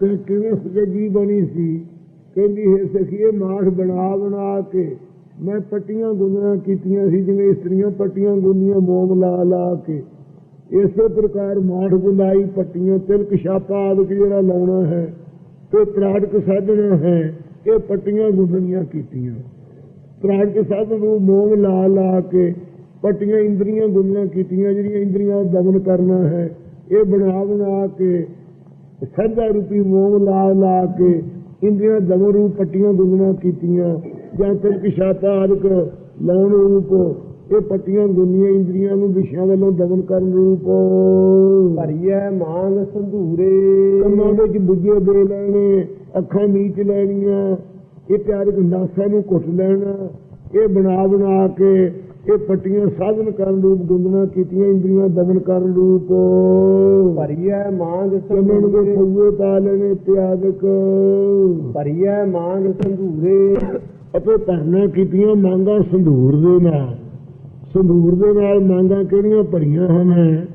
ਤੇ ਕਿਵੇਂ ਸਜਗੀ ਬਣੀ ਸੀ? ਕਹਿੰਦੀ ਹੈ ਸਖੀਏ ਮਾਠ ਬਣਾ ਬਣਾ ਕੇ ਮੈਂ ਪੱਟੀਆਂ ਗੁੰਦਣਾ ਕੀਤੀਆਂ ਸੀ, ਜਿਵੇਂ ਇਸਤਰੀਆਂ ਪੱਟੀਆਂ ਗੁੰਨੀਆਂ, ਮੋਮ ਲਾ ਲਾ ਕੇ। ਇਸੇ ਪ੍ਰਕਾਰ ਮਾਠ ਗੁੰਦਾਈ ਪੱਟੀਆਂ, ਤਿਲਕ ਛਾਪਾ ਆਦਿ ਜਿਹੜਾ ਲਾਉਣਾ ਹੈ ਤੇ ਤਰਾੜਕ ਸਾਧਣਾ ਹੈ, ਇਹ ਪੱਟੀਆਂ ਗੁੰਦਣੀਆਂ ਕੀਤੀਆਂ। ਤਰਾੜਕ ਸਾਧਨ ਨੂੰ ਮੋਮ ਲਾ ਲਾ ਕੇ ਪੱਟੀਆਂ ਇੰਦਰੀਆਂ ਗੁੰਦਣਾ ਕੀਤੀਆਂ, ਜਿਹੜੀਆਂ ਇੰਦਰੀਆਂ ਦਮਨ ਕਰਨਾ ਹੈ, ਇਹ ਬਣਾ ਬਣਾ ਕੇ ਸਦਾ ਰੂਪੀ ਮੋਹ ਲਾ ਲਾ ਕੇ ਇੰਦਰੀਆਂ ਦਮਨ ਰੂਪ ਪੱਟੀਆਂ ਗੁੰਦਣਾ ਕੀਤੀਆਂ। ਜਾਂ ਤਿਲਕ ਛਾਪਾ ਆਦਿਕ ਲਾਉਣ ਰੂਪ ਇਹ ਪੱਟੀਆਂ ਗੁੰਦੀਆਂ ਇੰਦਰੀਆਂ ਨੂੰ ਵਿਸ਼ਿਆਂ ਵੱਲੋਂ ਦਮਨ ਕਰਨ ਰੂਪ। ਭਰੀਐ ਮਾਂਗ ਸੰਧੂਰੇ। ਕੰਨਾਂ ਵਿੱਚ ਬੁੱਝੇ ਦੇ ਲੈਣੇ ਅੱਖਾਂ ਮੀਚ ਲੈਣੀਆਂ ਇਹ ਪਿਆਰੇ ਨਾਸਾਂ ਨੂੰ ਘੁੱਟ ਲੈਣਾ ਇਹ ਬਣਾ ਬਣਾ ਕੇ ਇਹ ਪੱਟੀਆਂ ਸਾਧਨ ਕਰਨ ਰੂਪ ਗੁੰਦਣਾ ਕੀਤੀਆਂ ਇੰਦਰੀਆਂ ਦਮਨ ਕਰਨ ਰੂਪ। ਭਰੀਐ ਮਾਂਗ ਚੰਨਣ ਦੇ ਸੰਧੂਰੇ। ਪੂਏ ਪਾ ਲੈਣੇ ਇਤਿਆਦਿਕ ਭਰੀਐ ਮਾਂਗ ਸੰਧੂਰੇ। ਅਤੇ ਧਰਨਾ ਕੀਤੀਆਂ ਮੰਗਾਂ ਸੰਧੂਰ ਦੇ ਨਾਲ। ਸੰਧੂਰ ਦੇ ਨਾਲ ਮੰਗਾਂ ਕਿਹੜੀਆਂ ਭਰੀਆਂ ਹਨ?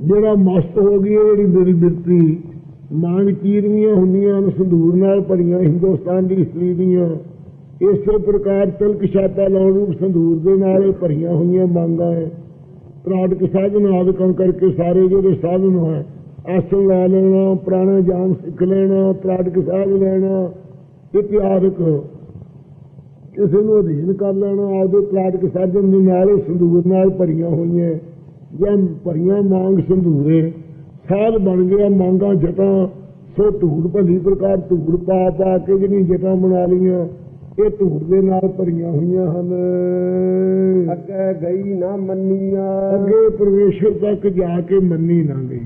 ਜਿਹੜਾ ਮਸਤ ਹੋ ਗਈ ਹੈ, ਜਿਹੜੀ ਮੇਰੀ ਬਿਰਤੀ, ਮੰਗ ਚੀਰਵੀਆਂ ਹੁੰਦੀਆਂ ਹਨ, ਸੰਧੂਰ ਨਾਲ ਭਰੀਆਂ ਹਿੰਦੁਸਤਾਨ ਦੀ ਇਸਤਰੀ ਦੀਆਂ। ਇਸੇ ਪ੍ਰਕਾਰ ਤਿਲਕ ਛਾਤਾ ਲਾਉਣ ਰੂਪ ਸੰਧੂਰ ਦੇ ਨਾਲ ਇਹ ਭਰੀਆਂ ਹੋਈਆਂ ਮੰਗਾਂ ਹੈ। ਪ੍ਰਾਟਕ ਸਾਧਨ ਆਦਿਕਾਂ ਕਰਕੇ ਸਾਰੇ ਜਿਹੜੇ ਸਾਧਨ ਹੈ ਆਸਣ ਲਾ ਲੈਣਾ ਪ੍ਰਾਣਾ ਜਾਨ ਸਿੱਖ ਲੈਣਾ ਪ੍ਰਾਟਕ ਸਾਧ ਲੈਣਾ ਇਤਿਆਦਿਕ ਕਿਸੇ ਨੂੰ ਅਧੀਨ ਕਰ ਲੈਣਾ ਆਪਦੇ ਪ੍ਰਾਟਕ ਸਾਧਨ ਦੇ ਨਾਲ ਸੰਧੂਰ ਨਾਲ ਭਰੀਆਂ ਹੋਈਆਂ ਜਾਂ ਭਰੀਆਂ ਮੰਗ ਸੰਧੂਰੇ ਸਾਧ ਬਣ ਗਿਆ ਮੰਗਾਂ ਜਟਾਂ ਸੋ ਧੂੜ ਭਲੀ ਪ੍ਰਕਾਰ ਧੂੜ ਪਾ ਪਾ ਕੇ ਜਿਹੜੀਆਂ ਜਟਾਂ ਬਣਾ ਲਈਆਂ ਇਹ ਧੂੜ ਦੇ ਨਾਲ ਭਰੀਆਂ ਹੋਈਆਂ ਹਨ। ਅੱਗੇ ਗਈ ਨਾ ਮੰਨੀਆ। ਅੱਗੇ ਪਰਮੇਸ਼ਰ ਤੱਕ ਜਾ ਕੇ ਮੰਨੀ ਨਾ ਗਈ।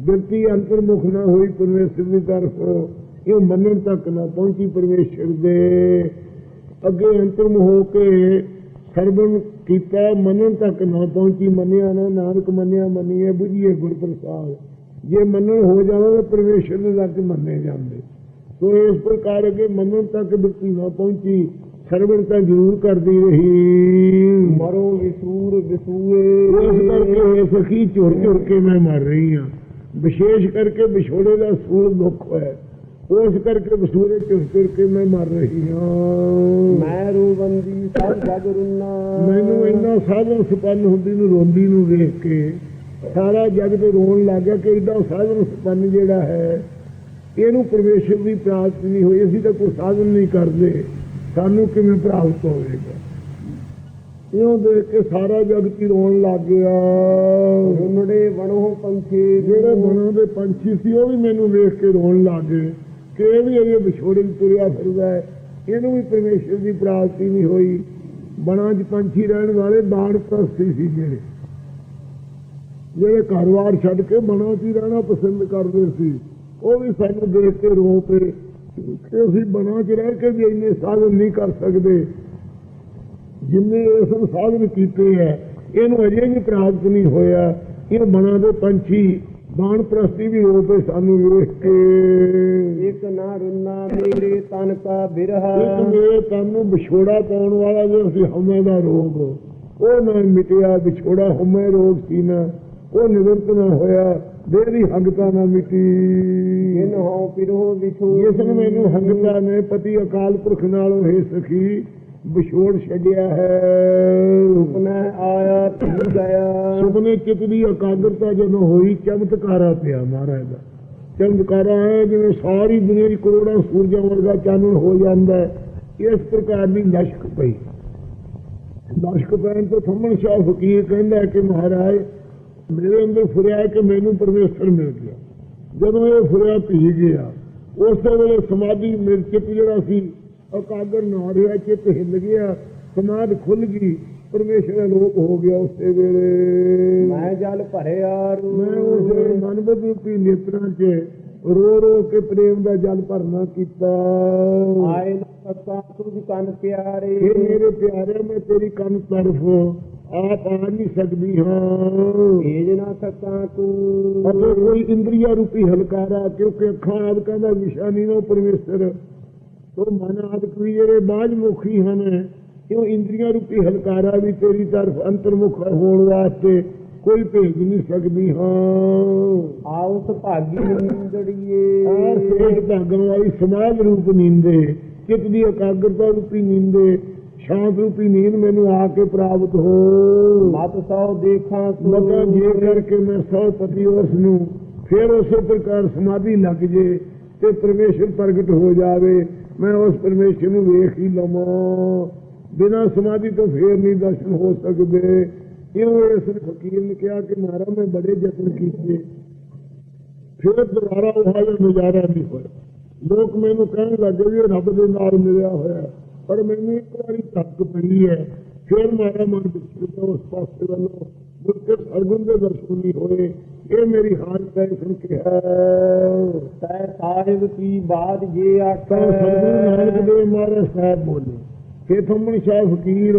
ਬਿਰਤੀ ਅੰਤਰਮੁਖ ਨਾ ਹੋਈ ਪਰਮੇਸ਼ਰ ਦੀ ਤਰਫ ਇਹ ਮੰਨਣ ਤੱਕ ਨਾ ਪਹੁੰਚੀ ਪਰਮੇਸ਼ਰ ਦੇ। ਅੱਗੇ ਅੰਤਰਮੁਖ ਹੋ ਕੇ ਸਰਵਨ ਕੀਤਾ ਮੰਨਣ ਤੱਕ ਨਾ ਪਹੁੰਚੀ ਮੰਨਿਆ ਨਾ ਨਾਨਕ ਮੰਨਿਆ ਮੰਨੀਏ ਬੁਝੀਏ ਗੁਰ ਪ੍ਰਸਾਦ ਜੇ ਮੰਨਣ ਹੋ ਜਾਵੇ ਤਾਂ ਪਰਮੇਸ਼ਰ ਦੇ ਤੱਕ ਮੰਨੇ ਜਾਂਦੇ। ਸੋ ਇਸ ਪ੍ਰਕਾਰ ਅਗੇ ਮੰਨਣ ਤੱਕ ਬਿਰਤੀ ਨਾ ਪਹੁੰਚੀ ਸਰਵਣ ਤਾਂ ਜ਼ਰੂਰ ਕਰਦੀ ਰਹੀ। ਮਰੋ ਵਿਸੂਰ ਇਸ ਵਿਸੂਏ ਕਰਕੇ ਇਹ ਸਖੀ ਝੁਰ ਝੁਰ ਕੇ ਮੈਂ ਮਰ ਰਹੀ ਹਾਂ। ਵਿਸ਼ੇਸ਼ ਕਰਕੇ ਵਿਛੋੜੇ ਦਾ ਸੂਲ ਦੁੱਖ ਹੈ ਉਸ ਕਰਕੇ ਵਿਸੂਰੇ ਝੁਰ ਝੁਰ ਕੇ ਮੈਂ ਮਰ ਰਹੀ ਹਾਂ? ਮੈਂ ਰੂਬੰਦੀ ਸਭ ਜਗ ਰੁਨਾ। ਮੈਨੂੰ ਇੰਨਾ ਸਾਧਨ ਸੁਪੰਨ ਹੁੰਦੀ ਨੂੰ ਰੋਂਦੀ ਨੂੰ ਵੇਖ ਕੇ ਸਾਰਾ ਜਗ ਤੇ ਰੋਣ ਲੱਗ ਗਿਆ ਕਿ ਇਦਾਂ ਸਾਧਨ ਸੁਪੰਨ ਜਿਹੜਾ ਹੈ ਇਹਨੂੰ ਪਰਮੇਸ਼ਰ ਦੀ ਪ੍ਰਾਪਤੀ ਨਹੀਂ ਹੋਈ। ਅਸੀਂ ਤਾਂ ਕੋਈ ਸਾਧਨ ਨਹੀਂ ਕਰਦੇ। ਸਾਨੂੰ ਕਿਵੇਂ ਪ੍ਰਾਪਤ ਹੋਵੇਗਾ? ਇਉਂ ਦੇਖ ਕੇ ਸਾਰਾ ਜਗਤ ਹੀ ਰੋਣ ਲੱਗ ਗਿਆ। ਰੁਨੜੇ ਵਣੋ ਪੰਛੀ। ਜਿਹੜੇ ਮਨੋਂ ਦੇ ਪੰਛੀ ਸੀ ਉਹ ਵੀ ਮੈਨੂੰ ਵੇਖ ਕੇ ਰੋਣ ਲੱਗ ਗਏ। ਕਿ ਇਹ ਵੀ ਅਜੇ ਵਿਛੋੜੇ ਤੁਰਿਆ ਫਿਰਦਾ ਹੈ? ਇਹਨੂੰ ਵੀ ਪਰਮੇਸ਼ਰ ਦੀ ਪ੍ਰਾਪਤੀ ਨਹੀਂ ਹੋਈ। ਬਣਾ 'ਚ ਪੰਛੀ ਰਹਿਣ ਵਾਲੇ ਬਾਣ ਪ੍ਰਸਤੀ ਸੀ ਜਿਹੜੇ। ਜਿਹੜੇ ਘਰ-ਬਾਰ ਛੱਡ ਕੇ ਬਣਾ 'ਚ ਰਹਿਣਾ ਪਸੰਦ ਕਰਦੇ ਸੀ। ਉਹ ਵੀ ਸਾਨੂੰ ਦੇਖ ਕੇ ਰੋ ਪਏ ਕਿ ਅਸੀਂ ਬਣਾ 'ਚ ਰਹਿ ਕੇ ਵੀ ਇੰਨੇ ਸਾਧਨ ਨਹੀਂ ਕਰ ਸਕਦੇ। ਜਿੰਨੇ ਇਸ ਸਾਧਨ ਕੀਤੇ ਹੈ ਇਹਨੂੰ ਅਜੇ ਵੀ ਪ੍ਰਾਪਤ ਨਹੀਂ ਹੋਇਆ। ਇਹ ਬਣਾ ਦੇ ਪੰਛੀ ਬਾਣ ਪ੍ਰਸਤੀ ਵੀ ਰੋ ਪਏ ਸਾਨੂੰ ਵੇਖ ਕੇ। ਇਕ ਨਾ ਰੁਨਾ ਮੇਰੇ ਤਨ ਕਾ ਬਿਰਹਾ। ਇੱਕ ਮੇਰੇ ਤਨ ਨੂੰ ਵਿਛੋੜਾ ਪਾਉਣ ਵਾਲਾ ਜੋ ਸੀ ਹਮੇ ਦਾ ਰੋਗ ਉਹ ਨਾ ਮਿਟਿਆ ਵਿਛੋੜਾ ਹਮੇ ਰੋਗ ਸੀ ਨਾ। ਉਹ ਨਿਵਰਤ ਨਾ ਹੋਇਆ ਦੇਰੀ ਹੰਗਤਾ ਨਾ ਮਿਟੀ। ਇਨ ਹੋ ਪਿਰੋ ਵਿਛੂ। ਇਸ ਨੂੰ ਮੈਨੂੰ ਹੰਗਤਾ ਨੇ ਪਤੀ ਅਕਾਲ ਪੁਰਖ ਨਾਲੋਂ ਹੈ ਸਖੀ ਵਿਛੋੜ ਛੱਡਿਆ ਹੈ। ਸੁਪਨਾ ਆਇਆ ਧੀ ਗਿਆ। ਸੁਪਨੇ ਚਿੱਤ ਦੀ ਇਕਾਗਰਤਾ ਜਦੋਂ ਹੋਈ ਚਮਤਕਾਰਾ ਪਿਆ ਮਹਾਰਾਜ ਦਾ। ਚਮਤਕਾਰਾ ਹੈ ਜਿਵੇਂ ਸਾਰੀ ਦੁਨੀਆ ਦੀ ਕਰੋੜਾਂ ਸੂਰਜਾਂ ਵਰਗਾ ਚਾਨਣ ਹੋ ਜਾਂਦਾ ਹੈ। ਇਸ ਪ੍ਰਕਾਰ ਦੀ ਲਸ਼ਕ ਪਈ। ਲਸ਼ਕ ਪੈਣ ਤੋਂ ਥੰਮਣ ਸ਼ਾਹ ਫਕੀਰ ਕਹਿੰਦਾ ਕਿ ਮਹਾਰਾਜ ਮੇਰੇ ਅੰਦਰ ਫੁਰਿਆ ਕਿ ਮੈਨੂੰ ਪਰਮੇਸ਼ਰ ਮਿਲ ਗਿਆ। ਜਦੋਂ ਇਹ ਫੁਰਿਆ ਪੀ ਗਿਆ ਉਸੇ ਵੇਲੇ ਸਮਾਧੀ ਮੇਰੇ ਚਿੱਤ ਜਿਹੜਾ ਸੀ। ਇਕਾਗਰ ਨਾ ਰਿਹਾ ਚਿੱਤ ਹਿੱਲ ਗਿਆ ਸਮਾਧ ਖੁੱਲ ਗਈ ਪਰਮੇਸ਼ਰ ਅਲੋਕ ਹੋ ਗਿਆ ਉਸੇ ਵੇਲੇ। ਮੈਂ ਜਲ ਭਰਿਆ ਰੂ ਮੈਂ ਉਸ ਮਨਬੁੱਧ ਰੂਪੀ ਨੇਤਰਾਂ 'ਚ ਰੋ ਰੋ ਕੇ ਪ੍ਰੇਮ ਦਾ ਜਲ ਭਰਨਾ ਕੀਤਾ। ਆਏ ਨਾ ਸਤਾ ਤੁਝ ਕੰਨ ਪਿਆਰੇ। ਇਹ ਮੇਰੇ ਪਿਆਰੇ ਮੈਂ ਤੇਰੀ ਕੰਨ ਤਰਫ ਆਪ ਆ ਨਹੀਂ ਸਕਦੀ ਹਾਂ। ਭੇਜ ਨਾ ਸਕਾਂ ਤੂੰ। ਅਤੇ ਕੋਈ ਇੰਦਰੀਆ ਰੂਪੀ ਹਲਕਾਰਾ ਕਿਉਂਕਿ ਅੱਖਾਂ ਆਦਿਕਾਂ ਦਾ ਵਿਸ਼ਾ ਨਹੀਂ ਉਹ ਪਰਮੇਸ਼ਰ ਤੋ ਮਨ ਆਦਿਕ ਵੀ ਜਿਹੜੇ ਬਾਝ ਮੁਖੀ ਹਨ ਕਿਉਂ ਇੰਦਰੀਆ ਰੂਪੀ ਹਲਕਾਰਾ ਵੀ ਤੇਰੀ ਤਰਫ ਅੰਤਰਮੁਖ ਹੋਣ ਵਾਸਤੇ ਕੋਈ ਭੇਜ ਨਹੀਂ ਸਕਦੀ ਹਾਂ। ਆਉਸ ਭਾਗੀ ਨਿੰਦੜੀਏ ਆ ਸੇਠ ਭਾਗਣ ਵਾਲੀ ਸਮਾਜ ਰੂਪ ਨੀਂਦੇ ਚਿੱਤ ਦੀ ਇਕਾਗਰਤਾ ਰੂਪੀ ਨੀਂਦੇ ਸ਼ਾਂਤ ਰੂਪੀ ਨੀਂਦ ਮੈਨੂੰ ਆ ਕੇ ਪ੍ਰਾਪਤ ਹੋ। ਮਤ ਸੌ ਦੇਖਾਂ ਤੂੰ। ਮਗਾ ਜੇ ਕਰਕੇ ਮੈਂ ਸੌ ਪਤੀ ਉਸ ਨੂੰ ਫਿਰ ਉਸੇ ਪ੍ਰਕਾਰ ਸਮਾਧੀ ਲੱਗ ਜੇ ਤੇ ਪਰਮੇਸ਼ਰ ਪ੍ਰਗਟ ਹੋ ਜਾਵੇ। ਮੈਂ ਉਸ ਪਰਮੇਸ਼ਰ ਨੂੰ ਵੇਖ ਹੀ ਲਵਾਂ। ਬਿਨਾਂ ਸਮਾਧੀ ਤੋਂ ਫੇਰ ਨਹੀਂ ਦਰਸ਼ਨ ਹੋ ਸਕਦੇ। ਇਉਂ ਇਸ ਫਕੀਰ ਨੇ ਕਿਹਾ ਕਿ ਮਹਾਰਾਜ, ਮੈਂ ਬੜੇ ਯਤਨ ਕੀਤੇ। ਫਿਰ ਦੁਬਾਰਾ ਉਹ ਹਾਲ ਨਜ਼ਾਰਾ ਨਹੀਂ ਹੋਇਆ। ਲੋਕ ਮੈਨੂੰ ਕਹਿਣ ਲੱਗੇ ਵੀ ਇਹ ਰੱਬ ਦੇ ਨਾਲ ਮਿਲਿਆ ਹੋਇਆ। ਪਰ ਮੈਨੂੰ ਇੱਕ ਵਾਰੀ ਧੱਕ ਪਈ ਹੈ। ਫਿਰ ਮੇਰਾ ਮਨ ਵਿਚਰਦਾ ਉਸ ਪਾਸੇ ਵੱਲੋਂ ਮੁੜ ਕੇ ਦੇ ਦਰਸ਼ਨ ਨਹੀਂ ਹੋਏ। ਇਹ ਮੇਰੀ ਹਾਲਤ ਹੈ ਸੁਣ ਕੇ ਹੈ। ਤੈ ਸਾਹਿਬ ਕੀ ਬਾਤ ਜੇ ਆਖੈ। ਸਤਿਗੁਰੂ ਨਾਨਕ ਦੇਵ ਮਹਾਰਾਜ ਸਾਹਿਬ ਬੋਲੇ। ਕਿ ਥੰਮਣ ਸ਼ਾਹ ਫਕੀਰ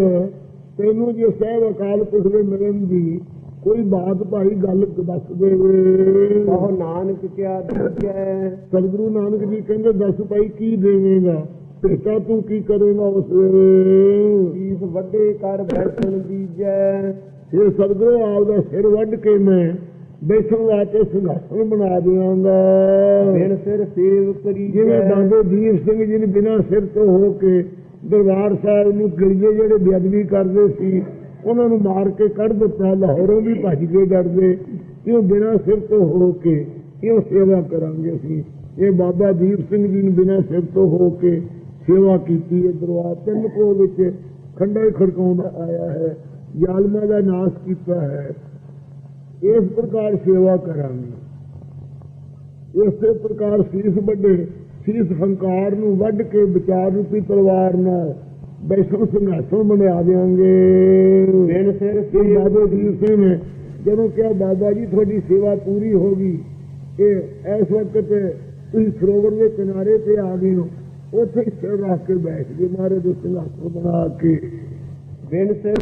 ਤੈਨੂੰ ਜੇ ਸਾਹਿਬ ਅਕਾਲ ਪੁਰਖ ਦੇ ਮਿਲਣ ਦੀ ਕੋਈ ਬਾਤ ਭਾਈ ਗੱਲ ਦੱਸ ਦੇਵੇ। ਕਹੋ ਨਾਨਕ ਕਿਆ ਦੀਜੈ ਸਤਿਗੁਰੂ ਨਾਨਕ ਜੀ ਕਹਿੰਦੇ ਦੱਸ ਭਾਈ ਕੀ ਦੇਵੇਂਗਾ? ਭੇਟਾ ਤੂੰ ਕੀ ਕਰੇਗਾ ਉਸ ਵੇਲੇ? ਸੀਸ ਵੱਡੇ ਕਰ ਬੈਠਣ ਦੀਜੈ। ਇਹ ਸਤਿਗੁਰੂ ਆਪ ਦਾ ਸਿਰ ਵੱਢ ਕੇ ਮੈਂ ਬੈਠਣ ਵਾਸਤੇ ਸਿੰਘਾਸਨ ਬਣਾ ਦਿਆਂਗਾ ਬਿਨ ਸਿਰ ਸੇਵ ਕਰੀ ਜਿਵੇਂ ਬਾਬੇ ਦੀਪ ਸਿੰਘ ਜੀ ਨੇ ਬਿਨਾਂ ਸਿਰ ਤੋਂ ਹੋ ਕੇ ਦਰਬਾਰ ਸਾਹਿਬ ਨੂੰ ਗਿਰਜੇ ਜਿਹੜੇ ਬੇਅਦਬੀ ਕਰਦੇ ਸੀ ਉਹਨਾਂ ਨੂੰ ਮਾਰ ਕੇ ਕੱਢ ਦਿੱਤਾ ਲਾਹੌਰੋਂ ਵੀ ਭੱਜ ਕੇ ਡਰਦੇ। ਕਿਉਂ ਬਿਨਾਂ ਸਿਰ ਤੋਂ ਹੋ ਕੇ ਕਿਉਂ ਸੇਵਾ ਕਰਾਂਗੇ ਅਸੀਂ? ਇਹ ਬਾਬਾ ਦੀਪ ਸਿੰਘ ਜੀ ਨੇ ਬਿਨਾਂ ਸਿਰ ਤੋਂ ਹੋ ਕੇ ਸੇਵਾ ਕੀਤੀ ਹੈ ਦਰਬਾਰ। ਤਿੰਨ ਕੋ ਵਿੱਚ ਖੰਡਾ ਹੀ ਖੜਕਾਉਂਦਾ ਆਇਆ ਹੈ। ਜ਼ਾਲਮਾਂ ਦਾ ਨਾਸ਼ ਕੀਤਾ ਹੈ। ਇਸ ਪ੍ਰਕਾਰ ਸੇਵਾ ਕਰਾਂਗੇ। ਇਸੇ ਪ੍ਰਕਾਰ ਸੀਸ ਵੱਡੇ ਸੀਸ ਹੰਕਾਰ ਨੂੰ ਵੱਢ ਕੇ ਵਿਚਾਰ ਰੂਪੀ ਤਲਵਾਰ ਨਾਲ ਬੈਸਣ ਸਿੰਘਾਸਣ ਬਣਾ ਦੇਾਂਗੇ ਬਿਨ ਸਿਰ ਬਾਬਾ ਸਿੰਘ ਨੇ ਜਦੋਂ ਕਿਹਾ ਬਾਬਾ ਜੀ ਤੁਹਾਡੀ ਸੇਵਾ ਪੂਰੀ ਹੋ ਗਈ ਇਹ ਇਸ ਵਕਤ ਤੁਸੀਂ ਸਰੋਵਰ ਦੇ ਕਿਨਾਰੇ ਤੇ ਆ ਗਏ ਹੋ। ਉੱਥੇ ਸਿਰ ਰੱਖ ਕੇ ਬੈਠ ਗਏ ਮਾਰੇ ਦੇ ਸਿੰਘਾਸਣ ਬਣਾ ਕੇ। ਬਿਨ ਸਿਰ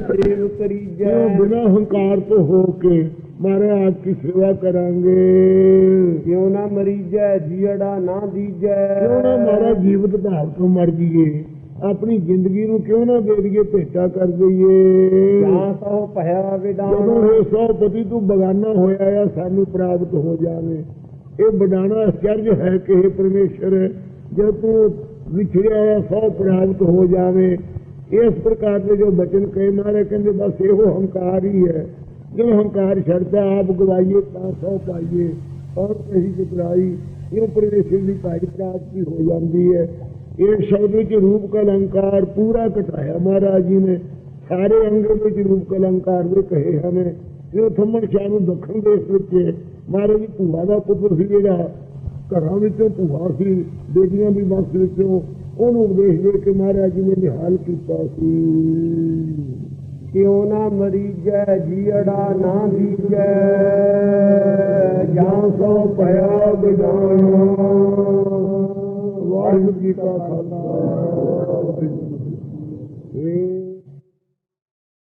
ਕਰੀਜੈ ਕਿਉਂ ਬਿਨਾਂ ਹੰਕਾਰ ਤੋਂ ਹੋ ਕੇ ਮਹਾਰਾਜ ਆਪकी ਸੇਵਾ ਕਰਾਂਗੇ। ਕਿਉ ਨਾ ਮਰੀਜੈ ਜੀੜਾ ਨਾ ਦੀਜੈ। ਕਿਉਂ ਨਾ ਮਾਰਾ ਜੀਵਤ ਭਾਵ ਤੋਂ ਮਰ ਜੀਏ ਆਪਣੀ ਜ਼ਿੰਦਗੀ ਨੂੰ ਕਿਉਂ ਨਾ ਦੇ ਦਈਏ ਭੇਟਾ ਕਰ ਦਈਏ। ਜਾਂ ਸੋ ਭਇਆ ਜਦੋਂ ਵਿਡਾਨ ਇਹ ਸੌ ਪਤੀ ਤੂੰ ਬਗਾਨਾ ਹੋਇਆ ਆ ਸਾਨੂੰ ਪ੍ਰਾਪਤ ਹੋ ਜਾਵੇ। ਇਹ ਬਡਾਣਾ ਅਚਰਜ ਹੈ ਕਿ ਇਹ ਪਰਮੇਸ਼ਰ? ਜਦ ਤੂੰ ਵਿਛੜਿਆ ਹੋਇਆ ਸੌ ਪ੍ਰਾਪਤ ਹੋ ਜਾਵੇ। ਇਸ ਪ੍ਰਕਾਰ ਦੇ ਜੋ ਬਚਨ ਕਹੇ ਮਾਰੇ ਕਹਿੰਦੇ ਬਸ ਇਹੋ ਹੰਕਾਰ ਹੀ ਹੈ। ਜੋ ਹੰਕਾਰ ਛੱਡਦਾ, ਆਪ ਗਵਾਈਏ, ਤਾਂ ਸੌ ਪਾਈਏ। ਔਰ ਕਹੀ ਚਤਰਾਈ ਇਹ ਪਰਮੇਸ਼ਰ ਦੀ ਭਾਈ ਪ੍ਰਾਪਤੀ ਹੋ ਜਾਂਦੀ ਹੈ। ਇਹ ਸ਼ਬਦ ਵਿੱਚ ਰੂਪ ਕਲੰਕਾਰ ਪੂਰਾ ਘਟਾਇਆ ਮਹਾਰਾਜ ਜੀ ਨੇ। ਸਾਰੇ ਅੰਗ ਵਿੱਚ ਰੂਪ ਕਲੰਕਾਰ ਦੇ ਕਹੇ ਹਨ। ਇਹ ਥੰਮਣ ਸ਼ਾਹ ਨੂੰ ਦੱਖਣ ਦੇਸ਼ ਵਿੱਚ ਮਹਾਰਾਜ ਜੀ, ਭੂਆ ਦਾ ਪੁੱਤਰ ਸੀ ਜਿਹੜਾ, ਘਰਾਂ ਵਿੱਚੋਂ ਭੂਆ ਸੀ, ਬੇਟੀਆਂ ਦੀ ਵੰਸ਼ ਵਿੱਚੋਂ। ਉਹਨੂੰ ਉਪਦੇਸ਼ ਦੇ ਕੇ ਮਹਾਰਾਜ ਜੀ ਨੇ ਨਿਹਾਲ ਕੀਤਾ ਸੀ। ਕਿਉ ਨਾ ਮਰੀਜੈ ਜੀੜਾ ਨਾ ਦੀਜੈ ਜਾਂ ਸੋ ਭਇਆ ਬਿਜਾਨ ਵਾਹਿਗੁਰੂ ਜੀ ਕਾ ਖਾਲਸਾ। ਵਾਹਿਗੁਰੂ